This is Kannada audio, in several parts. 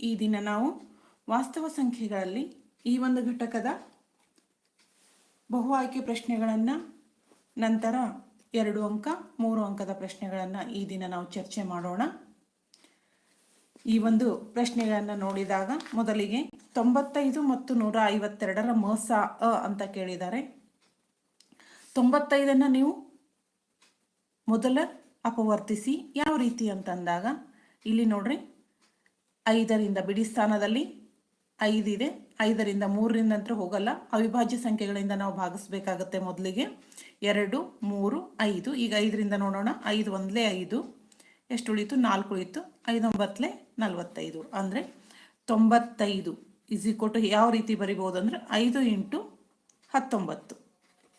ಈ ದಿನ ನಾವು ವಾಸ್ತವ ಸಂಖ್ಯೆಗಳಲ್ಲಿ ಈ ಒಂದು ಘಟಕದ ಬಹು ಆಯ್ಕೆ ಪ್ರಶ್ನೆಗಳನ್ನು, ನಂತರ ಎರಡು ಅಂಕ, ಮೂರು ಅಂಕದ ಪ್ರಶ್ನೆಗಳನ್ನು ಈ ದಿನ ನಾವು ಚರ್ಚೆ ಮಾಡೋಣ. ಈ ಒಂದು ಪ್ರಶ್ನೆಗಳನ್ನು ನೋಡಿದಾಗ ಮೊದಲಿಗೆ ತೊಂಬತ್ತೈದು ಮತ್ತು ನೂರ ಐವತ್ತೆರಡರ ಮಸ ಅ ಅಂತ ಕೇಳಿದ್ದಾರೆ. ತೊಂಬತ್ತೈದನ್ನು ನೀವು ಮೊದಲ ಅಪವರ್ತಿಸಿ ಯಾವ ರೀತಿ ಅಂತಂದಾಗ, ಇಲ್ಲಿ ನೋಡ್ರಿ. ಐದರಿಂದ ಬಿಡಿ ಸ್ಥಾನದಲ್ಲಿ ಐದಿದೆ. ಐದರಿಂದ ಮೂರರಿಂದ ಅಂತೂ ಹೋಗಲ್ಲ. ಅವಿಭಾಜ್ಯ ಸಂಖ್ಯೆಗಳಿಂದ ನಾವು ಭಾಗಿಸ್ಬೇಕಾಗತ್ತೆ ಮೊದಲಿಗೆ. ಎರಡು, ಮೂರು, ಐದು. ಈಗ ಐದರಿಂದ ನೋಡೋಣ. ಐದು ಒಂದಲೇ ಐದು. ಎಷ್ಟು ಉಳಿತು ನಾಲ್ಕು ಉಳಿತು ಐದೊಂಬತ್ತಲೇ ನಲವತ್ತೈದು. ಅಂದರೆ ತೊಂಬತ್ತೈದು ಇಸ್ ಕೊಟ್ಟು ಯಾವ ರೀತಿ ಬರಿಬೋದು ಅಂದರೆ ಐದು ಇಂಟು ಹತ್ತೊಂಬತ್ತು.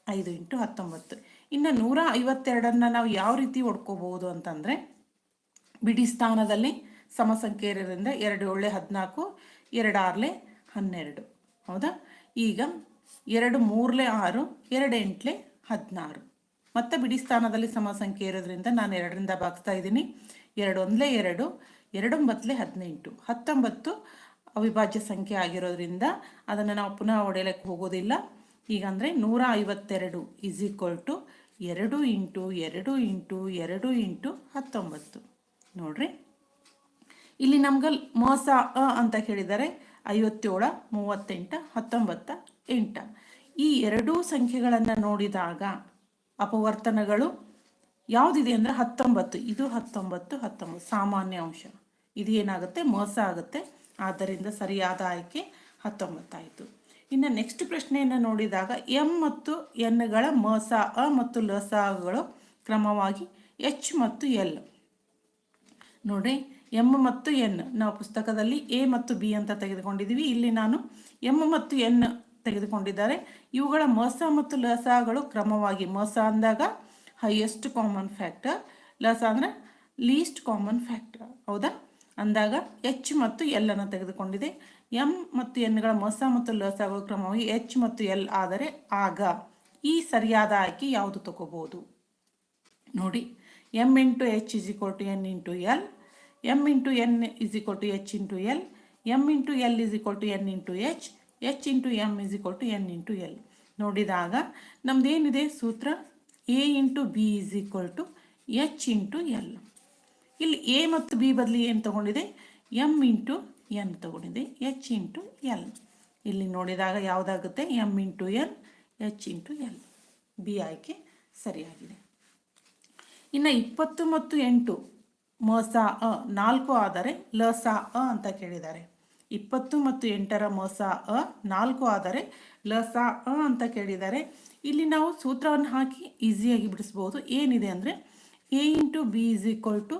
ಐದು ಇಂಟು ಹತ್ತೊಂಬತ್ತು. ಇನ್ನು ನೂರ ಐವತ್ತೆರಡನ್ನು ನಾವು ಯಾವ ರೀತಿ ಹೊಡ್ಕೋಬೋದು ಅಂತಂದರೆ ಬಿಡಿ ಸ್ಥಾನದಲ್ಲಿ ಸಮಸಂಖ್ಯೆ ಇರೋದ್ರಿಂದ ಎರಡು ಒಳ್ಳೆ ಹದಿನಾಲ್ಕು, ಎರಡು ಆರ್ಲೆ ಹನ್ನೆರಡು. ಹೌದಾ? ಈಗ ಎರಡು ಮೂರಲೆ ಆರು, ಎರಡು ಎಂಟ್ಲೆ ಹದಿನಾರು. ಮತ್ತೆ ಬಿಡಿ ಸ್ಥಾನದಲ್ಲಿ ಸಮಸಂಖ್ಯೆ ಇರೋದ್ರಿಂದ ನಾನು ಎರಡರಿಂದ ಭಾಗಿಸ್ತಾ ಇದ್ದೀನಿ. ಎರಡು ಒಂದಲೇ ಎರಡು ಎರಡೊಂಬತ್ತಲೆ ಹದಿನೆಂಟು. ಹತ್ತೊಂಬತ್ತು ಅವಿಭಾಜ್ಯ ಸಂಖ್ಯೆ ಆಗಿರೋದ್ರಿಂದ ಅದನ್ನು ನಾವು ಪುನಃ ಹೊಡೆಯಲಿಕ್ಕೆ ಹೋಗೋದಿಲ್ಲ. ಈಗ ಅಂದರೆ ನೂರ ಐವತ್ತೆರಡು ಇಸ್ ಈಕ್ವಲ್ ಟು ಎರಡು ಇಂಟು ಎರಡು ಇಂಟು ಎರಡು ಇಂಟು ಹತ್ತೊಂಬತ್ತು. ನೋಡ್ರಿ. ಇಲ್ಲಿ ನಮ್ಗೆ ಮೋಸ ಅ ಅಂತ ಹೇಳಿದರೆ ಐವತ್ತೇಳ, ಮೂವತ್ತೆಂಟು, ಹತ್ತೊಂಬತ್ತ, ಎಂಟ. ಈ ಎರಡೂ ಸಂಖ್ಯೆಗಳನ್ನು ನೋಡಿದಾಗ ಅಪವರ್ತನಗಳು ಯಾವುದಿದೆ ಅಂದರೆ ಹತ್ತೊಂಬತ್ತು. ಇದು ಹತ್ತೊಂಬತ್ತು ಹತ್ತೊಂಬತ್ತು. ಸಾಮಾನ್ಯ ಅಂಶ. ಇದು ಏನಾಗುತ್ತೆ? ಮೋಸ ಆಗುತ್ತೆ. ಆದ್ದರಿಂದ ಸರಿಯಾದ ಆಯ್ಕೆ ಹತ್ತೊಂಬತ್ತಾಯಿತು. ಇನ್ನು ನೆಕ್ಸ್ಟ್ ಪ್ರಶ್ನೆಯನ್ನು ನೋಡಿದಾಗ ಎಂ ಮತ್ತು ಎನ್ಗಳ ಮಸ, ಅ ಮತ್ತು ಲಸಗಳು ಕ್ರಮವಾಗಿ ಎಚ್ ಮತ್ತು ಎಲ್. ನೋಡಿ ಎಂ ಮತ್ತು ಎನ್. ನಾವು ಪುಸ್ತಕದಲ್ಲಿ ಎ ಮತ್ತು ಬಿ ಅಂತ ತೆಗೆದುಕೊಂಡಿದ್ದೀವಿ. ಇಲ್ಲಿ ನಾನು ಎಂ ಮತ್ತು ಎನ್ ತೆಗೆದುಕೊಂಡಿದ್ದಾರೆ. ಇವುಗಳ ಮಸ ಮತ್ತು ಲಸಗಳು ಕ್ರಮವಾಗಿ ಮಸ ಅಂದಾಗ ಹೈಯೆಸ್ಟ್ ಕಾಮನ್ ಫ್ಯಾಕ್ಟರ್ ಲಸ ಅಂದರೆ ಲೀಸ್ಟ್ ಕಾಮನ್ ಫ್ಯಾಕ್ಟರ್ ಹೌದಾ? ಅಂದಾಗ ಎಚ್ ಮತ್ತು ಎಲ್ ಅನ್ನು ತೆಗೆದುಕೊಂಡಿದೆ. ಎಂ ಮತ್ತು ಎನ್ಗಳ ಮಸ ಮತ್ತು ಲಸಗಳು ಕ್ರಮವಾಗಿ ಎಚ್ ಮತ್ತು ಎಲ್ ಆದರೆ ಆಗ ಈ ಸರಿಯಾದ ಆಯ್ಕೆ ಯಾವುದು ತಗೋಬಹುದು? ನೋಡಿ M into H is equal to N into L M into N is equal to H into L M into L is equal to N into H H into M is equal to N into L ನೋಡಿದಾಗ ನಮ್ದೇನಿದೆ ಸೂತ್ರ? A into B is equal to H into L ಇಲ್ಲಿ ಎ ಮತ್ತು ಬಿ ಬದಲಿ ಏನು ತಗೊಂಡಿದೆ? ಎಂ ಇಂಟು ಎನ್ ತಗೊಂಡಿದೆ. ಎಚ್ ಇಂಟು ಎಲ್ ಇಲ್ಲಿ ನೋಡಿದಾಗ ಯಾವುದಾಗುತ್ತೆ? M into N H into L B ಆಯ್ಕೆ ಸರಿಯಾಗಿದೆ. ಇನ್ನು ಇಪ್ಪತ್ತು ಮತ್ತು ಎಂಟು ಮೋಸ ಅ ನಾಲ್ಕು ಆದರೆ ಲಸ ಅ ಅಂತ ಕೇಳಿದ್ದಾರೆ. ಇಪ್ಪತ್ತು ಮತ್ತು ಎಂಟರ ಮೋಸ ಅ ನಾಲ್ಕು ಆದರೆ ಲಸ ಅ ಅಂತ ಕೇಳಿದ್ದಾರೆ. ಇಲ್ಲಿ ನಾವು ಸೂತ್ರವನ್ನು ಹಾಕಿ ಈಸಿಯಾಗಿ ಬಿಡಿಸ್ಬೋದು. ಏನಿದೆ ಅಂದರೆ A into B is equal to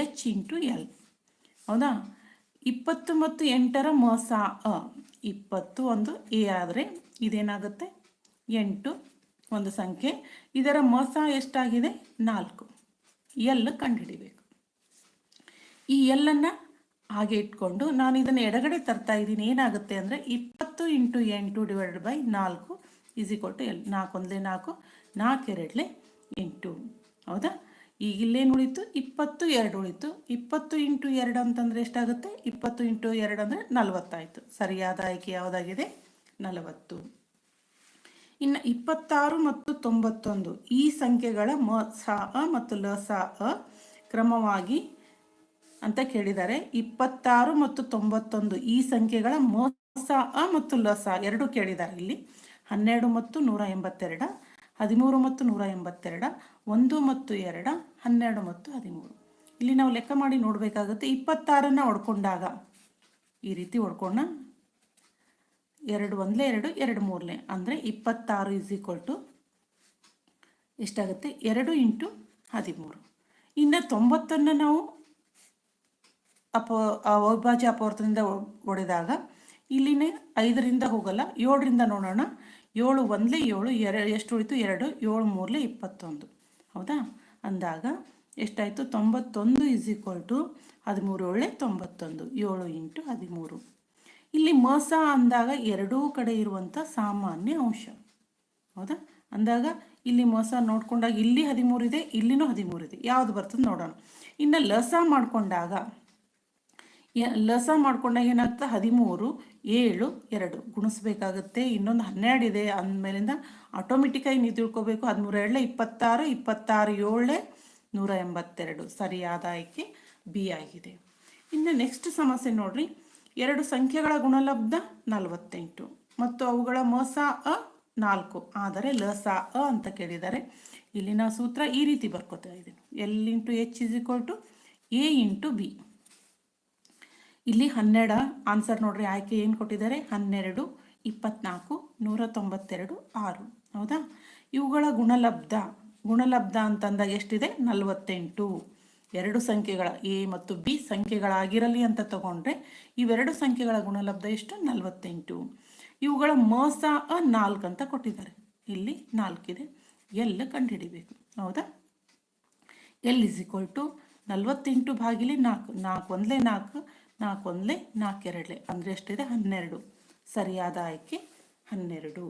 H into L. ಹೌದಾ? ಇಪ್ಪತ್ತು ಮತ್ತು ಎಂಟರ ಮೋಸ ಅ. ಇಪ್ಪತ್ತು ಒಂದು ಎ ಆದರೆ ಇದೇನಾಗುತ್ತೆ? ಎಂಟು ಒಂದು ಸಂಖ್ಯೆ. ಇದರ ಮೋಸ ಎಷ್ಟಾಗಿದೆ? ನಾಲ್ಕು. ಎಲ್ ಕಂಡುಹಿಡಿಬೇಕು. ಈ ಎಲ್ಲನ್ನು ಹಾಗೆ ಇಟ್ಕೊಂಡು ನಾನು ಇದನ್ನು ಎಡಗಡೆ ತರ್ತಾ ಇದ್ದೀನಿ. ಏನಾಗುತ್ತೆ ಅಂದರೆ ಇಪ್ಪತ್ತು ಇಂಟು ಎಂಟು ಡಿವೈಡೆಡ್ ಬೈ ನಾಲ್ಕು ಈಸ್ ಕೊಟ್ಟು ಎಲ್ ನಾಲ್ಕು ಒಂದಲೇ ನಾಲ್ಕು ನಾಲ್ಕು ಎರಡಲೇ ಎಂಟು. ಹೌದಾ? ಈಗ ಇಲ್ಲೇನು ಉಳಿತು? ಇಪ್ಪತ್ತು ಎರಡು ಉಳಿತು. ಇಪ್ಪತ್ತು ಇಂಟು ಎರಡು ಅಂತಂದರೆ ಎಷ್ಟಾಗುತ್ತೆ? ಇಪ್ಪತ್ತು ಇಂಟು ಎರಡು ಅಂದರೆ ನಲವತ್ತಾಯಿತು. ಸರಿಯಾದ ಆಯ್ಕೆ ಯಾವುದಾಗಿದೆ? ನಲವತ್ತು. ಇನ್ನು ಇಪ್ಪತ್ತಾರು ಮತ್ತು ತೊಂಬತ್ತೊಂದು ಈ ಸಂಖ್ಯೆಗಳ ಮ, ಸ, ಅ ಮತ್ತು ಲ, ಸ, ಅ ಕ್ರಮವಾಗಿ ಅಂತ ಕೇಳಿದ್ದಾರೆ. ಇಪ್ಪತ್ತಾರು ಮತ್ತು ತೊಂಬತ್ತೊಂದು ಈ ಸಂಖ್ಯೆಗಳ ಮೋಸ ಮತ್ತು ಲಸ ಎರಡು ಕೇಳಿದ್ದಾರೆ ಇಲ್ಲಿ. ಹನ್ನೆರಡು ಮತ್ತು ನೂರ ಎಂಬತ್ತೆರಡ, ಹದಿಮೂರು ಮತ್ತು ನೂರ ಎಂಬತ್ತೆರಡ, ಒಂದು ಮತ್ತು ಎರಡ, ಹನ್ನೆರಡು ಮತ್ತು ಹದಿಮೂರು. ಇಲ್ಲಿ ನಾವು ಲೆಕ್ಕ ಮಾಡಿ ನೋಡಬೇಕಾಗುತ್ತೆ. ಇಪ್ಪತ್ತಾರನ್ನು ಹೊಡ್ಕೊಂಡಾಗ ಈ ರೀತಿ ಹೊಡ್ಕೊಂಡ ಎರಡು ಒಂದಲೇ ಎರಡು ಎರಡು ಮೂರನೇ ಅಂದರೆ ಇಪ್ಪತ್ತಾರು ಇಸ್ ಈಕ್ವಲ್ ಟು ಎಷ್ಟಾಗುತ್ತೆ? ಎರಡು ಇಂಟು ಹದಿಮೂರು. ಇನ್ನು ತೊಂಬತ್ತನ್ನು ನಾವು ಅಪ ಅವಿಭಾಜ್ಯ ಅಪವರ್ತದಿಂದ ಒಡೆದಾಗ ಇಲ್ಲಿನೇ ಐದರಿಂದ ಹೋಗಲ್ಲ, ಏಳರಿಂದ ನೋಡೋಣ. ಏಳು ಒಂದಲೇ ಏಳು ಎರಡು ಎಷ್ಟು ಉಳಿತು? ಎರಡು, ಏಳು ಮೂರಲೇ ಇಪ್ಪತ್ತೊಂದು. ಹೌದಾ? ಅಂದಾಗ ಎಷ್ಟಾಯಿತು? ತೊಂಬತ್ತೊಂದು ಇಸ್ ಈಕ್ವಲ್ ಟು ಹದಿಮೂರು ಏಳೆ ತೊಂಬತ್ತೊಂದು, ಏಳು ಇಂಟು ಹದಿಮೂರು. ಇಲ್ಲಿ ಮೋಸ ಅಂದಾಗ ಎರಡೂ ಕಡೆ ಇರುವಂಥ ಸಾಮಾನ್ಯ ಅಂಶ. ಹೌದಾ? ಅಂದಾಗ ಇಲ್ಲಿ ಮೋಸ ನೋಡ್ಕೊಂಡಾಗ ಇಲ್ಲಿ ಹದಿಮೂರು ಇದೆ, ಇಲ್ಲಿನೂ ಹದಿಮೂರು ಇದೆ. ಯಾವುದು ಬರ್ತದೆ ನೋಡೋಣ. ಇನ್ನು ಲಸ ಮಾಡಿಕೊಂಡಾಗ ಲಸ ಮಾಡ್ಕೊಂಡಾಗ ಏನಾಗ್ತದೆ ಹದಿಮೂರು, ಏಳು, ಎರಡು. ಗುಣಿಸ್ಬೇಕಾಗುತ್ತೆ. ಇನ್ನೊಂದು ಹನ್ನೆರಡು ಇದೆ ಅಂದಮೇಲಿಂದ ಆಟೋಮೆಟಿಕ್ಕಾಗಿ ನೀವು ತಿಳ್ಕೊಬೇಕು. ಹದಿಮೂರು ಏಳೆ ಇಪ್ಪತ್ತಾರು ಇಪ್ಪತ್ತಾರು ಏಳೆ ನೂರ ಎಂಬತ್ತೆರಡು. ಸರಿಯಾದ ಆಯ್ಕೆ ಬಿ ಆಗಿದೆ. ಇನ್ನು ನೆಕ್ಸ್ಟ್ ಸಮಸ್ಯೆ ನೋಡ್ರಿ. ಎರಡು ಸಂಖ್ಯೆಗಳ ಗುಣಲಬ್ಧ ನಲವತ್ತೆಂಟು. ಮತ್ತು ಅವುಗಳ ಮಸ ಅ ನಾಲ್ಕು. ಆದರೆ ಲಸ ಅ ಅಂತ ಕೇಳಿದ್ದಾರೆ. ಇಲ್ಲಿನ ಸೂತ್ರ ಈ ರೀತಿ ಬರ್ಕೋತಾ ಇದೆ. L into H is equal to A into B ಇಲ್ಲಿ ಹನ್ನೆರಡ ಆನ್ಸರ್ ನೋಡ್ರಿ, ಆಯ್ಕೆ ಏನು ಕೊಟ್ಟಿದ್ದಾರೆ? ಹನ್ನೆರಡು, ಇಪ್ಪತ್ನಾಲ್ಕು ನೂರ ತೊಂಬತ್ತೆರಡು ಆರು. ಹೌದಾ? ಇವುಗಳ ಗುಣಲಬ್ಧ ಗುಣಲಬ್ಧ ಅಂತಂದಾಗ ಎಷ್ಟಿದೆ? ನಲವತ್ತೆಂಟು. ಎರಡು ಸಂಖ್ಯೆಗಳ ಎ ಮತ್ತು ಬಿ ಸಂಖ್ಯೆಗಳಾಗಿರಲಿ ಅಂತ ತಗೊಂಡ್ರೆ ಇವೆರಡು ಸಂಖ್ಯೆಗಳ ಗುಣಲಬ್ಧ ಎಷ್ಟು? ನಲವತ್ತೆಂಟು. ಇವುಗಳ ಮಸ ಅ ನಾಲ್ಕು ಅಂತ ಕೊಟ್ಟಿದ್ದಾರೆ. ಇಲ್ಲಿ ನಾಲ್ಕಿದೆ. ಎಲ್ಲ ಕಂಡುಹಿಡಿಬೇಕು? ಹೌದಾ? ಎಲ್ ಇಸ್ ಈಕ್ವಲ್ ಟು ನಲ್ವತ್ತೆಂಟು ಭಾಗಿಲಿ ನಾಲ್ಕು ನಾಲ್ಕು ಒಂದಲೇ ನಾಲ್ಕು ನಾಲ್ಕು ಒಂದಲೇ ನಾಲ್ಕು ಎರಡಲೆ ಅಂದರೆ ಎಷ್ಟಿದೆ? ಹನ್ನೆರಡು. ಸರಿಯಾದ ಆಯ್ಕೆ ಹನ್ನೆರಡು.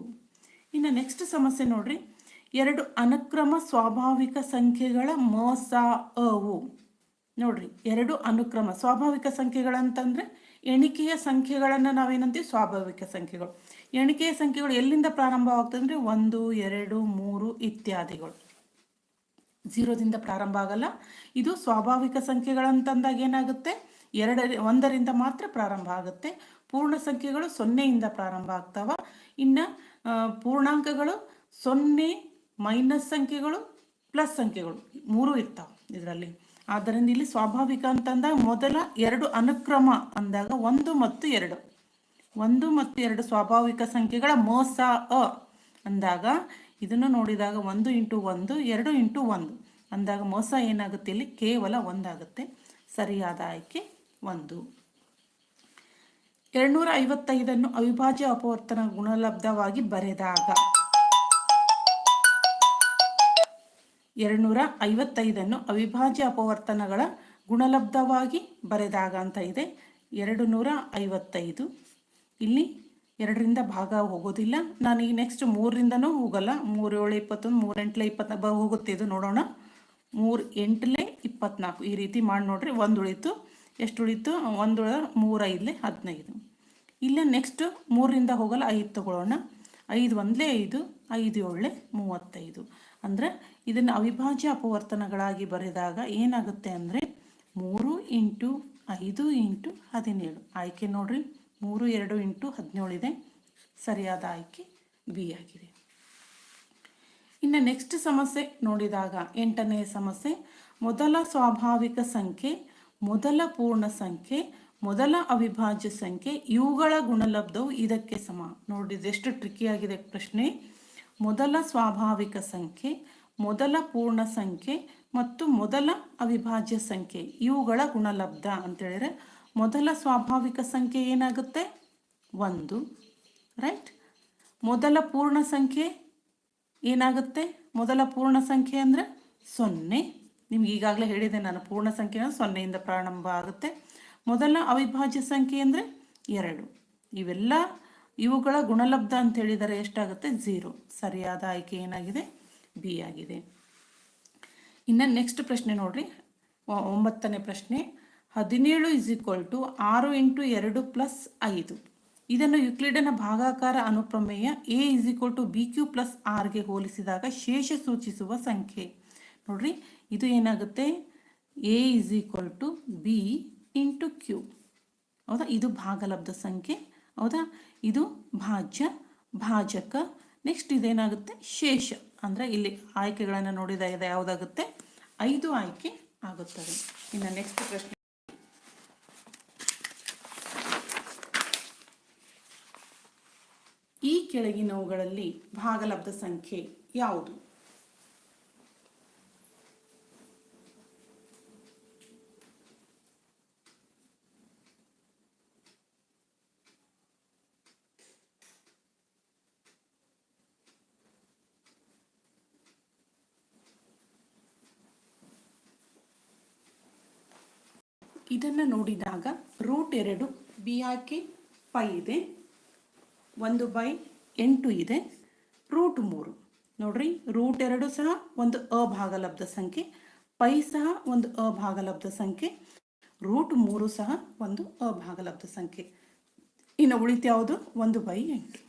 ಇನ್ನು ನೆಕ್ಸ್ಟ್ ಸಮಸ್ಯೆ ನೋಡ್ರಿ. ಎರಡು ಅನುಕ್ರಮ ಸ್ವಾಭಾವಿಕ ಸಂಖ್ಯೆಗಳ ಮೋಸ ಅವು. ನೋಡ್ರಿ, ಎರಡು ಅನುಕ್ರಮ ಸ್ವಾಭಾವಿಕ ಸಂಖ್ಯೆಗಳಂತಂದರೆ ಎಣಿಕೆಯ ಸಂಖ್ಯೆಗಳನ್ನು ನಾವೇನಂತೀವಿ? ಸ್ವಾಭಾವಿಕ ಸಂಖ್ಯೆಗಳು. ಎಣಿಕೆಯ ಸಂಖ್ಯೆಗಳು ಎಲ್ಲಿಂದ ಪ್ರಾರಂಭವಾಗ್ತದೆ ಅಂದರೆ ಒಂದು, ಎರಡು, ಮೂರು ಇತ್ಯಾದಿಗಳು. ಝೀರೋದಿಂದ ಪ್ರಾರಂಭ ಆಗಲ್ಲ. ಇದು ಸ್ವಾಭಾವಿಕ ಸಂಖ್ಯೆಗಳಂತಂದಾಗ ಏನಾಗುತ್ತೆ? ಎರಡ ಒಂದರಿಂದ ಮಾತ್ರ ಪ್ರಾರಂಭ ಆಗುತ್ತೆ. ಪೂರ್ಣ ಸಂಖ್ಯೆಗಳು ಸೊನ್ನೆಯಿಂದ ಪ್ರಾರಂಭ ಆಗ್ತಾವ. ಇನ್ನು ಪೂರ್ಣಾಂಕಗಳು ಸೊನ್ನೆ ಮೈನಸ್ ಸಂಖ್ಯೆಗಳು ಪ್ಲಸ್ ಸಂಖ್ಯೆಗಳು ಮೂರು ಇರ್ತಾವೆ ಇದರಲ್ಲಿ. ಆದ್ದರಿಂದ ಇಲ್ಲಿ ಸ್ವಾಭಾವಿಕ ಅಂತಂದಾಗ ಮೊದಲ ಎರಡು ಅನುಕ್ರಮ ಅಂದಾಗ ಒಂದು ಮತ್ತು ಎರಡು. ಒಂದು ಮತ್ತು ಎರಡು ಸ್ವಾಭಾವಿಕ ಸಂಖ್ಯೆಗಳ ಮೋಸ ಅ ಅಂದಾಗ ಇದನ್ನು ನೋಡಿದಾಗ ಒಂದು ಇಂಟು ಒಂದು, ಎರಡು ಇಂಟು ಒಂದು ಅಂದಾಗ ಮೋಸ ಏನಾಗುತ್ತೆ ಇಲ್ಲಿ? ಕೇವಲ ಒಂದಾಗುತ್ತೆ ಸರಿಯಾದ ಆಯ್ಕೆ. ಒಂದು. ಎರಡ್ನೂರ ಐವತ್ತೈದನ್ನು ಅವಿಭಾಜ್ಯ ಅಪವರ್ತನ ಗುಣಲಬ್ಧವಾಗಿ ಬರೆದಾಗ. ಎರಡ್ನೂರ ಐವತ್ತೈದನ್ನು ಅವಿಭಾಜ್ಯ ಅಪವರ್ತನಗಳ ಗುಣಲಬ್ಧವಾಗಿ ಬರೆದಾಗ ಅಂತ ಇದೆ. ಎರಡು ನೂರ ಐವತ್ತೈದು ಇಲ್ಲಿ ಎರಡರಿಂದ ಭಾಗ ಹೋಗೋದಿಲ್ಲ. ನಾನು ಈಗ ನೆಕ್ಸ್ಟ್ ಮೂರರಿಂದನೂ ಹೋಗಲ್ಲ. ಮೂರು ಏಳು ಇಪ್ಪತ್ತೊಂದು ಮೂರು ಇಪ್ಪತ್ತ ಹೋಗುತ್ತೆ. ಇದು ನೋಡೋಣ. ಮೂರು ಎಂಟಲೆ ಇಪ್ಪತ್ನಾಲ್ಕು. ಈ ರೀತಿ ಮಾಡಿ ನೋಡ್ರಿ ಒಂದು ಉಳಿತು ಎಷ್ಟು ಉಳಿತು ಒಂದು ಮೂರು ಐದಲೆ ಹದಿನೈದು. ಇಲ್ಲ ನೆಕ್ಸ್ಟು ಮೂರರಿಂದ ಹೋಗಲ್ಲ, ಐದು ತಗೊಳ್ಳೋಣ. ಐದು ಒಂದಲೇ ಐದು ಐದು ಏಳೆ ಮೂವತ್ತೈದು. ಅಂದರೆ ಇದನ್ನು ಅವಿಭಾಜ್ಯ ಅಪವರ್ತನಗಳಾಗಿ ಬರೆದಾಗ ಏನಾಗುತ್ತೆ ಅಂದರೆ ಮೂರು ಇಂಟು ಐದು ಇಂಟು ಹದಿನೇಳು. ಆಯ್ಕೆ ನೋಡ್ರಿ, ಮೂರು ಎರಡು ಇಂಟು ಹದಿನೇಳು ಇದೆ. ಸರಿಯಾದ ಆಯ್ಕೆ ಬಿ ಆಗಿದೆ. ಇನ್ನು ನೆಕ್ಸ್ಟ್ ಸಮಸ್ಯೆ ನೋಡಿದಾಗ ಎಂಟನೇ ಸಮಸ್ಯೆ, ಮೊದಲ ಸ್ವಾಭಾವಿಕ ಸಂಖ್ಯೆ ಮೊದಲ ಪೂರ್ಣ ಸಂಖ್ಯೆ, ಮೊದಲ ಅವಿಭಾಜ್ಯ ಸಂಖ್ಯೆ, ಇವುಗಳ ಗುಣಲಬ್ಧವು ಇದಕ್ಕೆ ಸಮ. ನೋಡಿ ಎಷ್ಟು ಟ್ರಿಕಿ ಆಗಿದೆ ಪ್ರಶ್ನೆ. ಮೊದಲ ಸ್ವಾಭಾವಿಕ ಸಂಖ್ಯೆ, ಮೊದಲ ಪೂರ್ಣ ಸಂಖ್ಯೆ ಮತ್ತು ಮೊದಲ ಅವಿಭಾಜ್ಯ ಸಂಖ್ಯೆ, ಇವುಗಳ ಗುಣಲಬ್ಧ ಅಂತೇಳಿದ್ರೆ ಮೊದಲ ಸ್ವಾಭಾವಿಕ ಸಂಖ್ಯೆ ಏನಾಗುತ್ತೆ? ಒಂದು ರೈಟ್ ಮೊದಲ ಪೂರ್ಣ ಸಂಖ್ಯೆ ಏನಾಗುತ್ತೆ? ಮೊದಲ ಪೂರ್ಣ ಸಂಖ್ಯೆ ಅಂದರೆ ಸೊನ್ನೆ. ನಿಮ್ಗೆ ಈಗಾಗಲೇ ಹೇಳಿದೆ, ನಾನು ಪೂರ್ಣ ಸಂಖ್ಯೆ ಸೊನ್ನೆಯಿಂದ ಪ್ರಾರಂಭ ಆಗುತ್ತೆ. ಮೊದಲ ಅವಿಭಾಜ್ಯ ಸಂಖ್ಯೆ ಅಂದರೆ ಎರಡು. ಇವೆಲ್ಲ ಇವುಗಳ ಗುಣಲಬ್ಧ ಅಂತ ಹೇಳಿದರೆ ಎಷ್ಟಾಗುತ್ತೆ? ಝೀರೋ. ಸರಿಯಾದ ಆಯ್ಕೆ ಏನಾಗಿದೆ? ಬಿ ಆಗಿದೆ. ಇನ್ನು ನೆಕ್ಸ್ಟ್ ಪ್ರಶ್ನೆ ನೋಡ್ರಿ. ಒಂಬತ್ತನೇ ಪ್ರಶ್ನೆ. ಹದಿನೇಳು ಇಸ್ ಈಕ್ವಲ್ ಟು ಆರು ಇಂಟು ಎರಡು ಪ್ಲಸ್ ಐದು. ಇದನ್ನು ಯುಕ್ಲಿಡನ ಭಾಗಾಕಾರ ಅನುಪ್ರಮೇಯ A is equal to B Q plus ಆರ್ಗೆ ಹೋಲಿಸಿದಾಗ ಶೇಷ ಸೂಚಿಸುವ ಸಂಖ್ಯೆ. ನೋಡ್ರಿ ಇದು ಏನಾಗುತ್ತೆ? A is equal to B into Q ಹೌದಾ? ಇದು ಭಾಗಲಬ್ಧ ಸಂಖ್ಯೆ. ಹೌದಾ? ಇದು ಭಾಜ್ಯ, ಭಾಜಕ. ನೆಕ್ಸ್ಟ್ ಇದೇನಾಗುತ್ತೆ? ಶೇಷ. ಅಂದರೆ ಇಲ್ಲಿ ಆಯ್ಕೆಗಳನ್ನು ನೋಡಿದ ಯಾವುದಾಗುತ್ತೆ? ಐದು ಆಯ್ಕೆ ಆಗುತ್ತದೆ. ಇನ್ನು ನೆಕ್ಸ್ಟ್ ಪ್ರಶ್ನೆ. ಈ ಕೆಳಗಿನವುಗಳಲ್ಲಿ ಭಾಗಲಬ್ಧ ಸಂಖ್ಯೆ ಯಾವುದು? ಇದನ್ನು ನೋಡಿದಾಗ ರೂಟ್ ಎರಡು ಬಿ ಆಕೆ ಪೈ ಇದೆ. ಒಂದು ಬೈ ಎಂಟು ಇದೆ. ರೂಟ್ ಮೂರು. ನೋಡ್ರಿ, ರೂಟ್ ಎರಡು ಸಹ ಒಂದು ಅಭಾಗಲಬ್ಧ ಸಂಖ್ಯೆ ಪೈ ಸಹ ಒಂದು ಅಭಾಗಲಬ್ಧ ಸಂಖ್ಯೆ, ರೂಟ್ ಮೂರು ಸಹ ಒಂದು ಅಭಾಗಲಬ್ಧ ಸಂಖ್ಯೆ. ಇನ್ನು ಉಳಿತು ಯಾವುದು? ಒಂದು ಬೈ ಎಂಟು.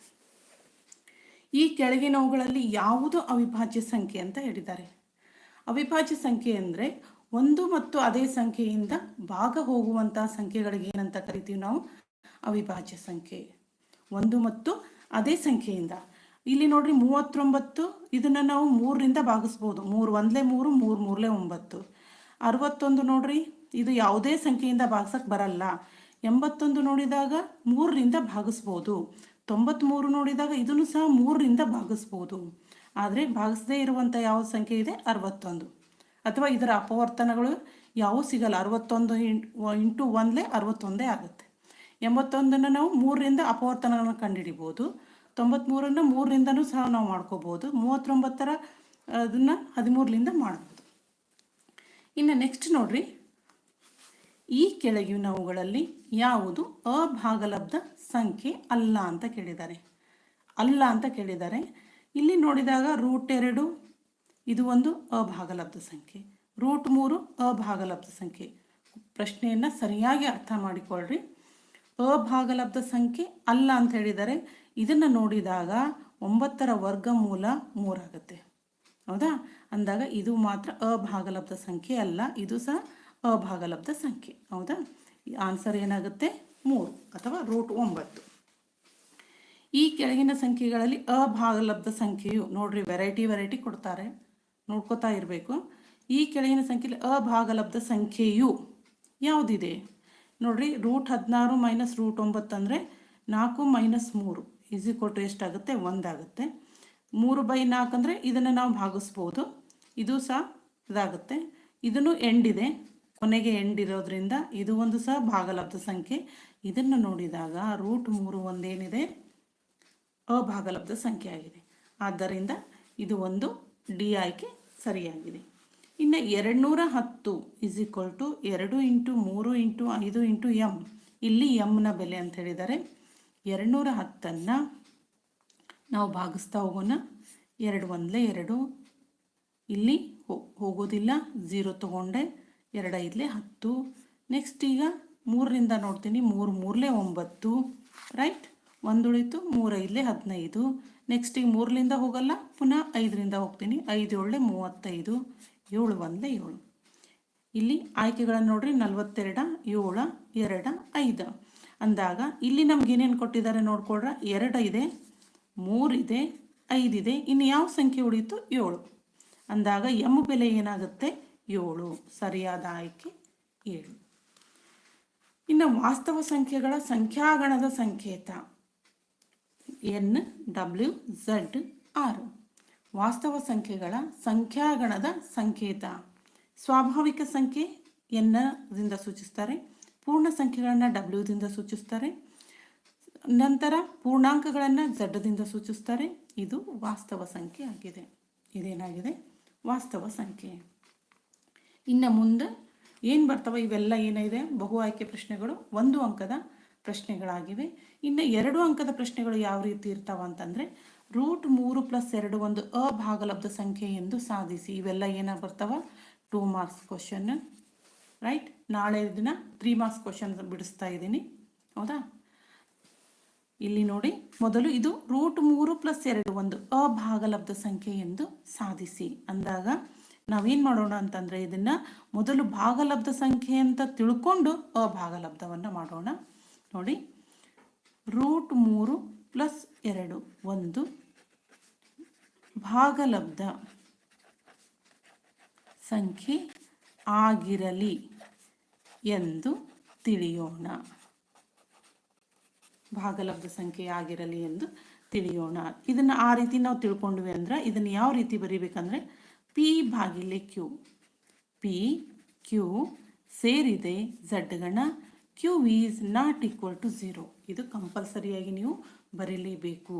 ಈ ಕೆಳಗಿನವುಗಳಲ್ಲಿ ಯಾವುದು ಅವಿಭಾಜ್ಯ ಸಂಖ್ಯೆ ಅಂತ ಹೇಳಿದ್ದಾರೆ? ಅವಿಭಾಜ್ಯ ಸಂಖ್ಯೆ ಅಂದರೆ ಒಂದು ಮತ್ತು ಅದೇ ಸಂಖ್ಯೆಯಿಂದ ಭಾಗ ಹೋಗುವಂತಹ ಸಂಖ್ಯೆಗಳಿಗೆ ಏನಂತ ಕರಿತೀವಿ ನಾವು? ಅವಿಭಾಜ್ಯ ಸಂಖ್ಯೆ. ಒಂದು ಮತ್ತು ಅದೇ ಸಂಖ್ಯೆಯಿಂದ. ಇಲ್ಲಿ ನೋಡ್ರಿ ಮೂವತ್ತೊಂಬತ್ತು, ಇದನ್ನು ನಾವು ಮೂರರಿಂದ ಭಾಗಿಸ್ಬೋದು. ಮೂರು ಒಂದಲೇ ಮೂರು ಮೂರು ಮೂರಲೇ ಒಂಬತ್ತು. ಅರವತ್ತೊಂದು ನೋಡ್ರಿ, ಇದು ಯಾವುದೇ ಸಂಖ್ಯೆಯಿಂದ ಭಾಗಿಸಕ್ಕೆ ಬರಲ್ಲ. ಎಂಬತ್ತೊಂದು ನೋಡಿದಾಗ ಮೂರರಿಂದ ಭಾಗಿಸ್ಬೋದು. ತೊಂಬತ್ತ್ಮೂರು ನೋಡಿದಾಗ ಇದನ್ನು ಸಹ ಮೂರರಿಂದ ಭಾಗಿಸ್ಬೋದು. ಆದರೆ ಭಾಗಿಸದೇ ಇರುವಂಥ ಯಾವ ಸಂಖ್ಯೆ ಇದೆ? ಅರವತ್ತೊಂದು. ಅಥವಾ ಇದರ ಅಪವರ್ತನಗಳು ಯಾವೂ ಸಿಗಲ್ಲ. ಅರವತ್ತೊಂದು ಇಂಟು ಒಂದಲೇ ಅರವತ್ತೊಂದೇ ಆಗುತ್ತೆ. ಎಂಬತ್ತೊಂದನ್ನು ನಾವು ಮೂರರಿಂದ ಅಪವರ್ತನಗಳನ್ನು ಕಂಡುಹಿಡಿಬೋದು. ತೊಂಬತ್ತ್ಮೂರನ್ನು ಮೂರರಿಂದನೂ ಸಹ ನಾವು ಮಾಡ್ಕೋಬೋದು. ಮೂವತ್ತೊಂಬತ್ತರ, ಅದನ್ನು ಹದಿಮೂರರಿಂದ ಮಾಡ್ಬೋದು. ಇನ್ನು ನೆಕ್ಸ್ಟ್ ನೋಡ್ರಿ. ಈ ಕೆಳಗಿನವುಗಳಲ್ಲಿ ಯಾವುದು ಅಭಾಗಲಬ್ಧ ಸಂಖ್ಯೆ ಅಲ್ಲ ಅಂತ ಕೇಳಿದ್ದಾರೆ. ಅಲ್ಲ ಅಂತ ಕೇಳಿದ್ದಾರೆ. ಇಲ್ಲಿ ನೋಡಿದಾಗ ರೂಟ್ ಎರಡು ಇದು ಒಂದು ಅಭಾಗಲಬ್ಧ ಸಂಖ್ಯೆ. ರೂಟ್ ಮೂರು ಅಭಾಗಲಬ್ಧ ಸಂಖ್ಯೆ. ಪ್ರಶ್ನೆಯನ್ನು ಸರಿಯಾಗಿ ಅರ್ಥ ಮಾಡಿಕೊಳ್ಳ್ರಿ ಅಭಾಗಲಬ್ಧ ಸಂಖ್ಯೆ ಅಲ್ಲ ಅಂತ ಹೇಳಿದರೆ ಇದನ್ನು ನೋಡಿದಾಗ ಒಂಬತ್ತರ ವರ್ಗ ಮೂಲ ಮೂರಾಗುತ್ತೆ. ಹೌದಾ? ಅಂದಾಗ ಇದು ಮಾತ್ರ ಅಭಾಗಲಬ್ಧ ಸಂಖ್ಯೆ ಅಲ್ಲ, ಇದು ಸಹ ಅಭಾಗಲಬ್ಧ ಸಂಖ್ಯೆ. ಹೌದಾ? ಆನ್ಸರ್ ಏನಾಗುತ್ತೆ? ಮೂರು ಅಥವಾ ರೂಟ್ ಒಂಬತ್ತು. ಈ ಕೆಳಗಿನ ಸಂಖ್ಯೆಗಳಲ್ಲಿ ಅಭಾಗಲಬ್ಧ ಸಂಖ್ಯೆಯು ನೋಡ್ರಿ, ವೆರೈಟಿ ವೆರೈಟಿ ಕೊಡ್ತಾರೆ. ನೋಡ್ಕೋತಾ ಇರಬೇಕು. ಈ ಕೆಳಗಿನ ಸಂಖ್ಯೆಯಲ್ಲಿ ಅಭಾಗಲಬ್ಧ ಸಂಖ್ಯೆಯು ಯಾವುದಿದೆ? ನೋಡ್ರಿ, ರೂಟ್ ಹದಿನಾರು ಮೈನಸ್ ರೂಟ್ ಒಂಬತ್ತು ಅಂದರೆ ನಾಲ್ಕು ಮೈನಸ್ ಮೂರು. ಈಸಿ ಕೊಟ್ಟು ಎಷ್ಟಾಗುತ್ತೆ ಒಂದಾಗುತ್ತೆ ಮೂರು ಬೈ ನಾಲ್ಕು ಅಂದರೆ ಇದನ್ನು ನಾವು ಭಾಗಿಸ್ಬೋದು. ಇದು ಸಹ ಇದಾಗುತ್ತೆ. ಇದನ್ನು ಎಂಡಿದೆ ಕೊನೆಗೆ ಎಂಡ್ ಇರೋದ್ರಿಂದ ಇದು ಒಂದು ಸಹ ಭಾಗಲಬ್ಧ ಸಂಖ್ಯೆ. ಇದನ್ನು ನೋಡಿದಾಗ ರೂಟ್ ಮೂರು ಒಂದೇನಿದೆ ಅಭಾಗಲಬ್ಧ ಸಂಖ್ಯೆ ಆಗಿದೆ. ಆದ್ದರಿಂದ ಇದು ಒಂದು ಡಿ ಆಯ್ಕೆ ಸರಿಯಾಗಿದೆ. ಇನ್ನು ಎರಡುನೂರ ಹತ್ತು ಇಸ್ ಈಕ್ವಲ್ ಟು ಎರಡು ಇಂಟು ಮೂರು ಇಂಟು ಐದು ಇಂಟು ಎಂ. ಇಲ್ಲಿ ಎಮ್ನ ಬೆಲೆ ಅಂತ ಹೇಳಿದ್ದಾರೆ. ಎರಡುನೂರ ಹತ್ತನ್ನು ನಾವು ಭಾಗಿಸ್ತಾ ಹೋಗೋಣ. ಎರಡು ಒಂದಲೇ ಎರಡು. ಇಲ್ಲಿ ಹೋಗೋದಿಲ್ಲ. ಝೀರೋ ತೊಗೊಂಡೆ. ಎರಡು ಐದಲೇ ಹತ್ತು. ನೆಕ್ಸ್ಟ್ ಈಗ ಮೂರರಿಂದ ನೋಡ್ತೀನಿ. ಮೂರು ಮೂರಲೆ ಒಂಬತ್ತು. ರೈಟ್ ಒಂದುಳಿತು ಉಳಿತು ಮೂರು ಐದಲೇ ಹದಿನೈದು. ನೆಕ್ಸ್ಟ್ ಈಗ ಮೂರರಿಂದ ಹೋಗಲ್ಲ, ಪುನಃ ಐದರಿಂದ ಹೋಗ್ತೀನಿ. ಐದು ಏಳಲೆ ಮೂವತ್ತೈದು, ಏಳು ಒಂದಲೇ ಏಳು. ಇಲ್ಲಿ ಆಯ್ಕೆಗಳನ್ನು ನೋಡ್ರಿ, ನಲ್ವತ್ತೆರಡ, ಏಳು, ಎರಡ, ಐದು. ಅಂದಾಗ ಇಲ್ಲಿ ನಮ್ಗೆ ಏನೇನು ಕೊಟ್ಟಿದ್ದಾರೆ ನೋಡ್ಕೊಳ್ರ, ಎರಡು ಇದೆ ಮೂರಿದೆ ಐದಿದೆ ಇನ್ನು ಯಾವ ಸಂಖ್ಯೆ ಉಳಿಯಿತು ಏಳು. ಅಂದಾಗ ಎಂ ಬೆಲೆ ಏನಾಗುತ್ತೆ? ಏಳು. ಸರಿಯಾದ ಆಯ್ಕೆ ಏಳು. ಇನ್ನು ವಾಸ್ತವ ಸಂಖ್ಯೆಗಳ ಸಂಖ್ಯಾಗಣದ ಸಂಕೇತ. ಎನ್ ಡಬ್ಲ್ಯೂ ಝಡ್ ಆರ್ ವಾಸ್ತವ ಸಂಖ್ಯೆಗಳ ಸಂಖ್ಯಾಗಣದ ಸಂಕೇತ. ಸ್ವಾಭಾವಿಕ ಸಂಖ್ಯೆ ಎನ್ನದಿಂದ ಸೂಚಿಸ್ತಾರೆ. ಪೂರ್ಣ ಸಂಖ್ಯೆಗಳನ್ನು ಡಬ್ಲ್ಯೂದಿಂದ ಸೂಚಿಸ್ತಾರೆ. ನಂತರ ಪೂರ್ಣಾಂಕಗಳನ್ನು ಝಡ್ದಿಂದ ಸೂಚಿಸ್ತಾರೆ. ಇದು ವಾಸ್ತವ ಸಂಖ್ಯೆ ಆಗಿದೆ. ಇದೇನಾಗಿದೆ? ವಾಸ್ತವ ಸಂಖ್ಯೆ. ಇನ್ನು ಮುಂದೆ ಏನು ಬರ್ತವೆ? ಇವೆಲ್ಲ ಏನಿದೆ? ಬಹು ಆಯ್ಕೆ ಪ್ರಶ್ನೆಗಳು. ಒಂದು ಅಂಕದ ಪ್ರಶ್ನೆಗಳಾಗಿವೆ. ಇನ್ನು ಎರಡು ಅಂಕದ ಪ್ರಶ್ನೆಗಳು ಯಾವ ರೀತಿ ಇರ್ತಾವ ಅಂತಂದರೆ ರೂಟ್ ಮೂರು ಪ್ಲಸ್ ಎರಡು ಒಂದು ಅಭಾಗಲಬ್ಧ ಸಂಖ್ಯೆ ಎಂದು ಸಾಧಿಸಿ. ಇವೆಲ್ಲ ಏನಾಗಿ ಬರ್ತಾವ? Two marks question, right? ನಾಳೆ ದಿನ ತ್ರೀ ಮಾರ್ಕ್ಸ್ ಕ್ವಶನ್ ಬಿಡಿಸ್ತಾ ಇದ್ದೀನಿ. ಹೌದಾ? ಇಲ್ಲಿ ನೋಡಿ, ಮೊದಲು ಇದು ರೂಟ್ ಮೂರು ಪ್ಲಸ್ ಎರಡು ಒಂದು ಅಭಾಗಲಬ್ಧ ಸಂಖ್ಯೆ ಎಂದು ಸಾಧಿಸಿ. ಅಂದಾಗ ನಾವೇನು ಮಾಡೋಣ ಅಂತಂದರೆ ಇದನ್ನು ಮೊದಲು ಭಾಗಲಬ್ಧ ಸಂಖ್ಯೆ ಅಂತ ತಿಳ್ಕೊಂಡು ಅಭಾಗಲಬ್ಧವನ್ನು ಮಾಡೋಣ. ನೋಡಿ ರೂಟ್ ಮೂರು ಪ್ಲಸ್ ಎರಡು ಒಂದು ಭಾಗಲಬ್ಧ ಸಂಖ್ಯೆ ಆಗಿರಲಿ ಎಂದು ತಿಳಿಯೋಣ. ಭಾಗಲಬ್ಧ ಸಂಖ್ಯೆ ಆಗಿರಲಿ ಎಂದು ತಿಳಿಯೋಣ. ಇದನ್ನು ಆ ರೀತಿ ನಾವು ತಿಳ್ಕೊಂಡ್ವಿ ಅಂದ್ರೆ ಇದನ್ನು ಯಾವ ರೀತಿ ಬರೀಬೇಕಂದ್ರೆ ಪಿ ಬಾಗಿಲೆ ಕ್ಯೂ ಪಿ ಕ್ಯೂ ಸೇರಿದೆ Z Gana Q is not equal to zero ಇದು ಕಂಪಲ್ಸರಿಯಾಗಿ ನೀವು ಬರೀಲೇಬೇಕು.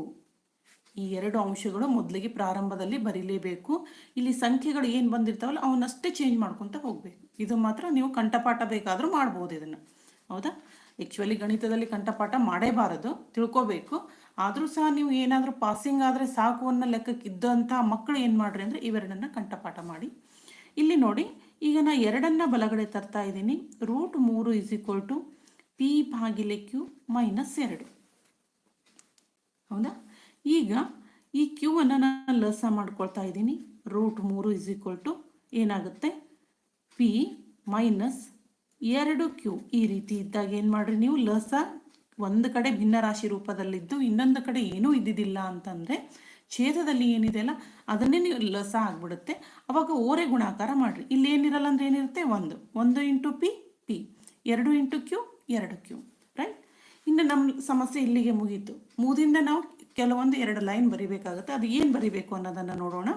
ಈ ಎರಡು ಅಂಶಗಳು ಮೊದಲಿಗೆ ಪ್ರಾರಂಭದಲ್ಲಿ ಬರೀಲೇಬೇಕು. ಇಲ್ಲಿ ಸಂಖ್ಯೆಗಳು ಏನು ಬಂದಿರ್ತಾವಲ್ಲ ಅವನ್ನಷ್ಟೇ ಚೇಂಜ್ ಮಾಡ್ಕೊತ ಹೋಗಬೇಕು. ಇದು ಮಾತ್ರ ನೀವು ಕಂಠಪಾಠ ಬೇಕಾದರೂ ಮಾಡ್ಬೋದು ಇದನ್ನು. ಹೌದಾ? ಆ್ಯಕ್ಚುಲಿ ಗಣಿತದಲ್ಲಿ ಕಂಠಪಾಠ ಮಾಡೇಬಾರದು, ತಿಳ್ಕೋಬೇಕು. ಆದರೂ ಸಹ ನೀವು ಏನಾದರೂ ಪಾಸಿಂಗ್ ಆದರೆ ಸಾಕು ಅನ್ನೋ ಲೆಕ್ಕಕ್ಕೆ ಇದ್ದಂಥ ಮಕ್ಕಳು ಏನು ಮಾಡ್ರಿ ಅಂದರೆ ಇವೆರಡನ್ನು ಕಂಠಪಾಠ ಮಾಡಿ. ಇಲ್ಲಿ ನೋಡಿ, ಈಗ ನಾ ಎರಡನ್ನ ಬಲಗಡೆ ತರ್ತಾ ಇದ್ದೀನಿ. ರೂಟ್ ಮೂರು ಇಸ್ ಈಕ್ವಲ್ ಟು ಪಿ ಭಾಗಿಲೆ ಕ್ಯೂ ಮೈನಸ್ ಎರಡು. ಹೌದಾ? ಈಗ ಈ ಕ್ಯೂ ಅನ್ನು ನಾನು ಲಸ ಮಾಡ್ಕೊಳ್ತಾ ಇದ್ದೀನಿ. ರೂಟ್ ಮೂರು ಇಸ್ ಈಕ್ವಲ್ ಟು ಏನಾಗುತ್ತೆ? ಪಿ ಮೈನಸ್ ಎರಡು ಕ್ಯೂ. ಈ ರೀತಿ ಇದ್ದಾಗ ಏನು ಮಾಡ್ರಿ ನೀವು? ಲಸ ಒಂದು ಕಡೆ ಭಿನ್ನರಾಶಿ ರೂಪದಲ್ಲಿದ್ದು ಇನ್ನೊಂದು ಕಡೆ ಏನೂ ಇದ್ದಿದ್ದಿಲ್ಲ ಅಂತಂದರೆ ಛೇದದಲ್ಲಿ ಏನಿದೆ ಅಲ್ಲ, ಅದನ್ನೇ ನೀವು ಲಸ ಆಗ್ಬಿಡುತ್ತೆ. ಅವಾಗ ಓರೆ ಗುಣಾಕಾರ ಮಾಡಿರಿ. ಇಲ್ಲಿ ಏನಿರಲ್ಲ ಅಂದ್ರೆ ಏನಿರುತ್ತೆ? ಒಂದು. ಒಂದು ಇಂಟು ಪಿ ಪಿ. ಎರಡು ಇಂಟು ಕ್ಯೂ ಎರಡು ಕ್ಯೂ ರೈಟ್ ಇನ್ನು ನಮ್ಮ ಸಮಸ್ಯೆ ಇಲ್ಲಿಗೆ ಮುಗೀತು. ಮೂದಿಂದ ನಾವು ಕೆಲವೊಂದು ಎರಡು ಲೈನ್ ಬರಿಬೇಕಾಗುತ್ತೆ. ಅದು ಏನು ಬರಿಬೇಕು ಅನ್ನೋದನ್ನು ನೋಡೋಣ.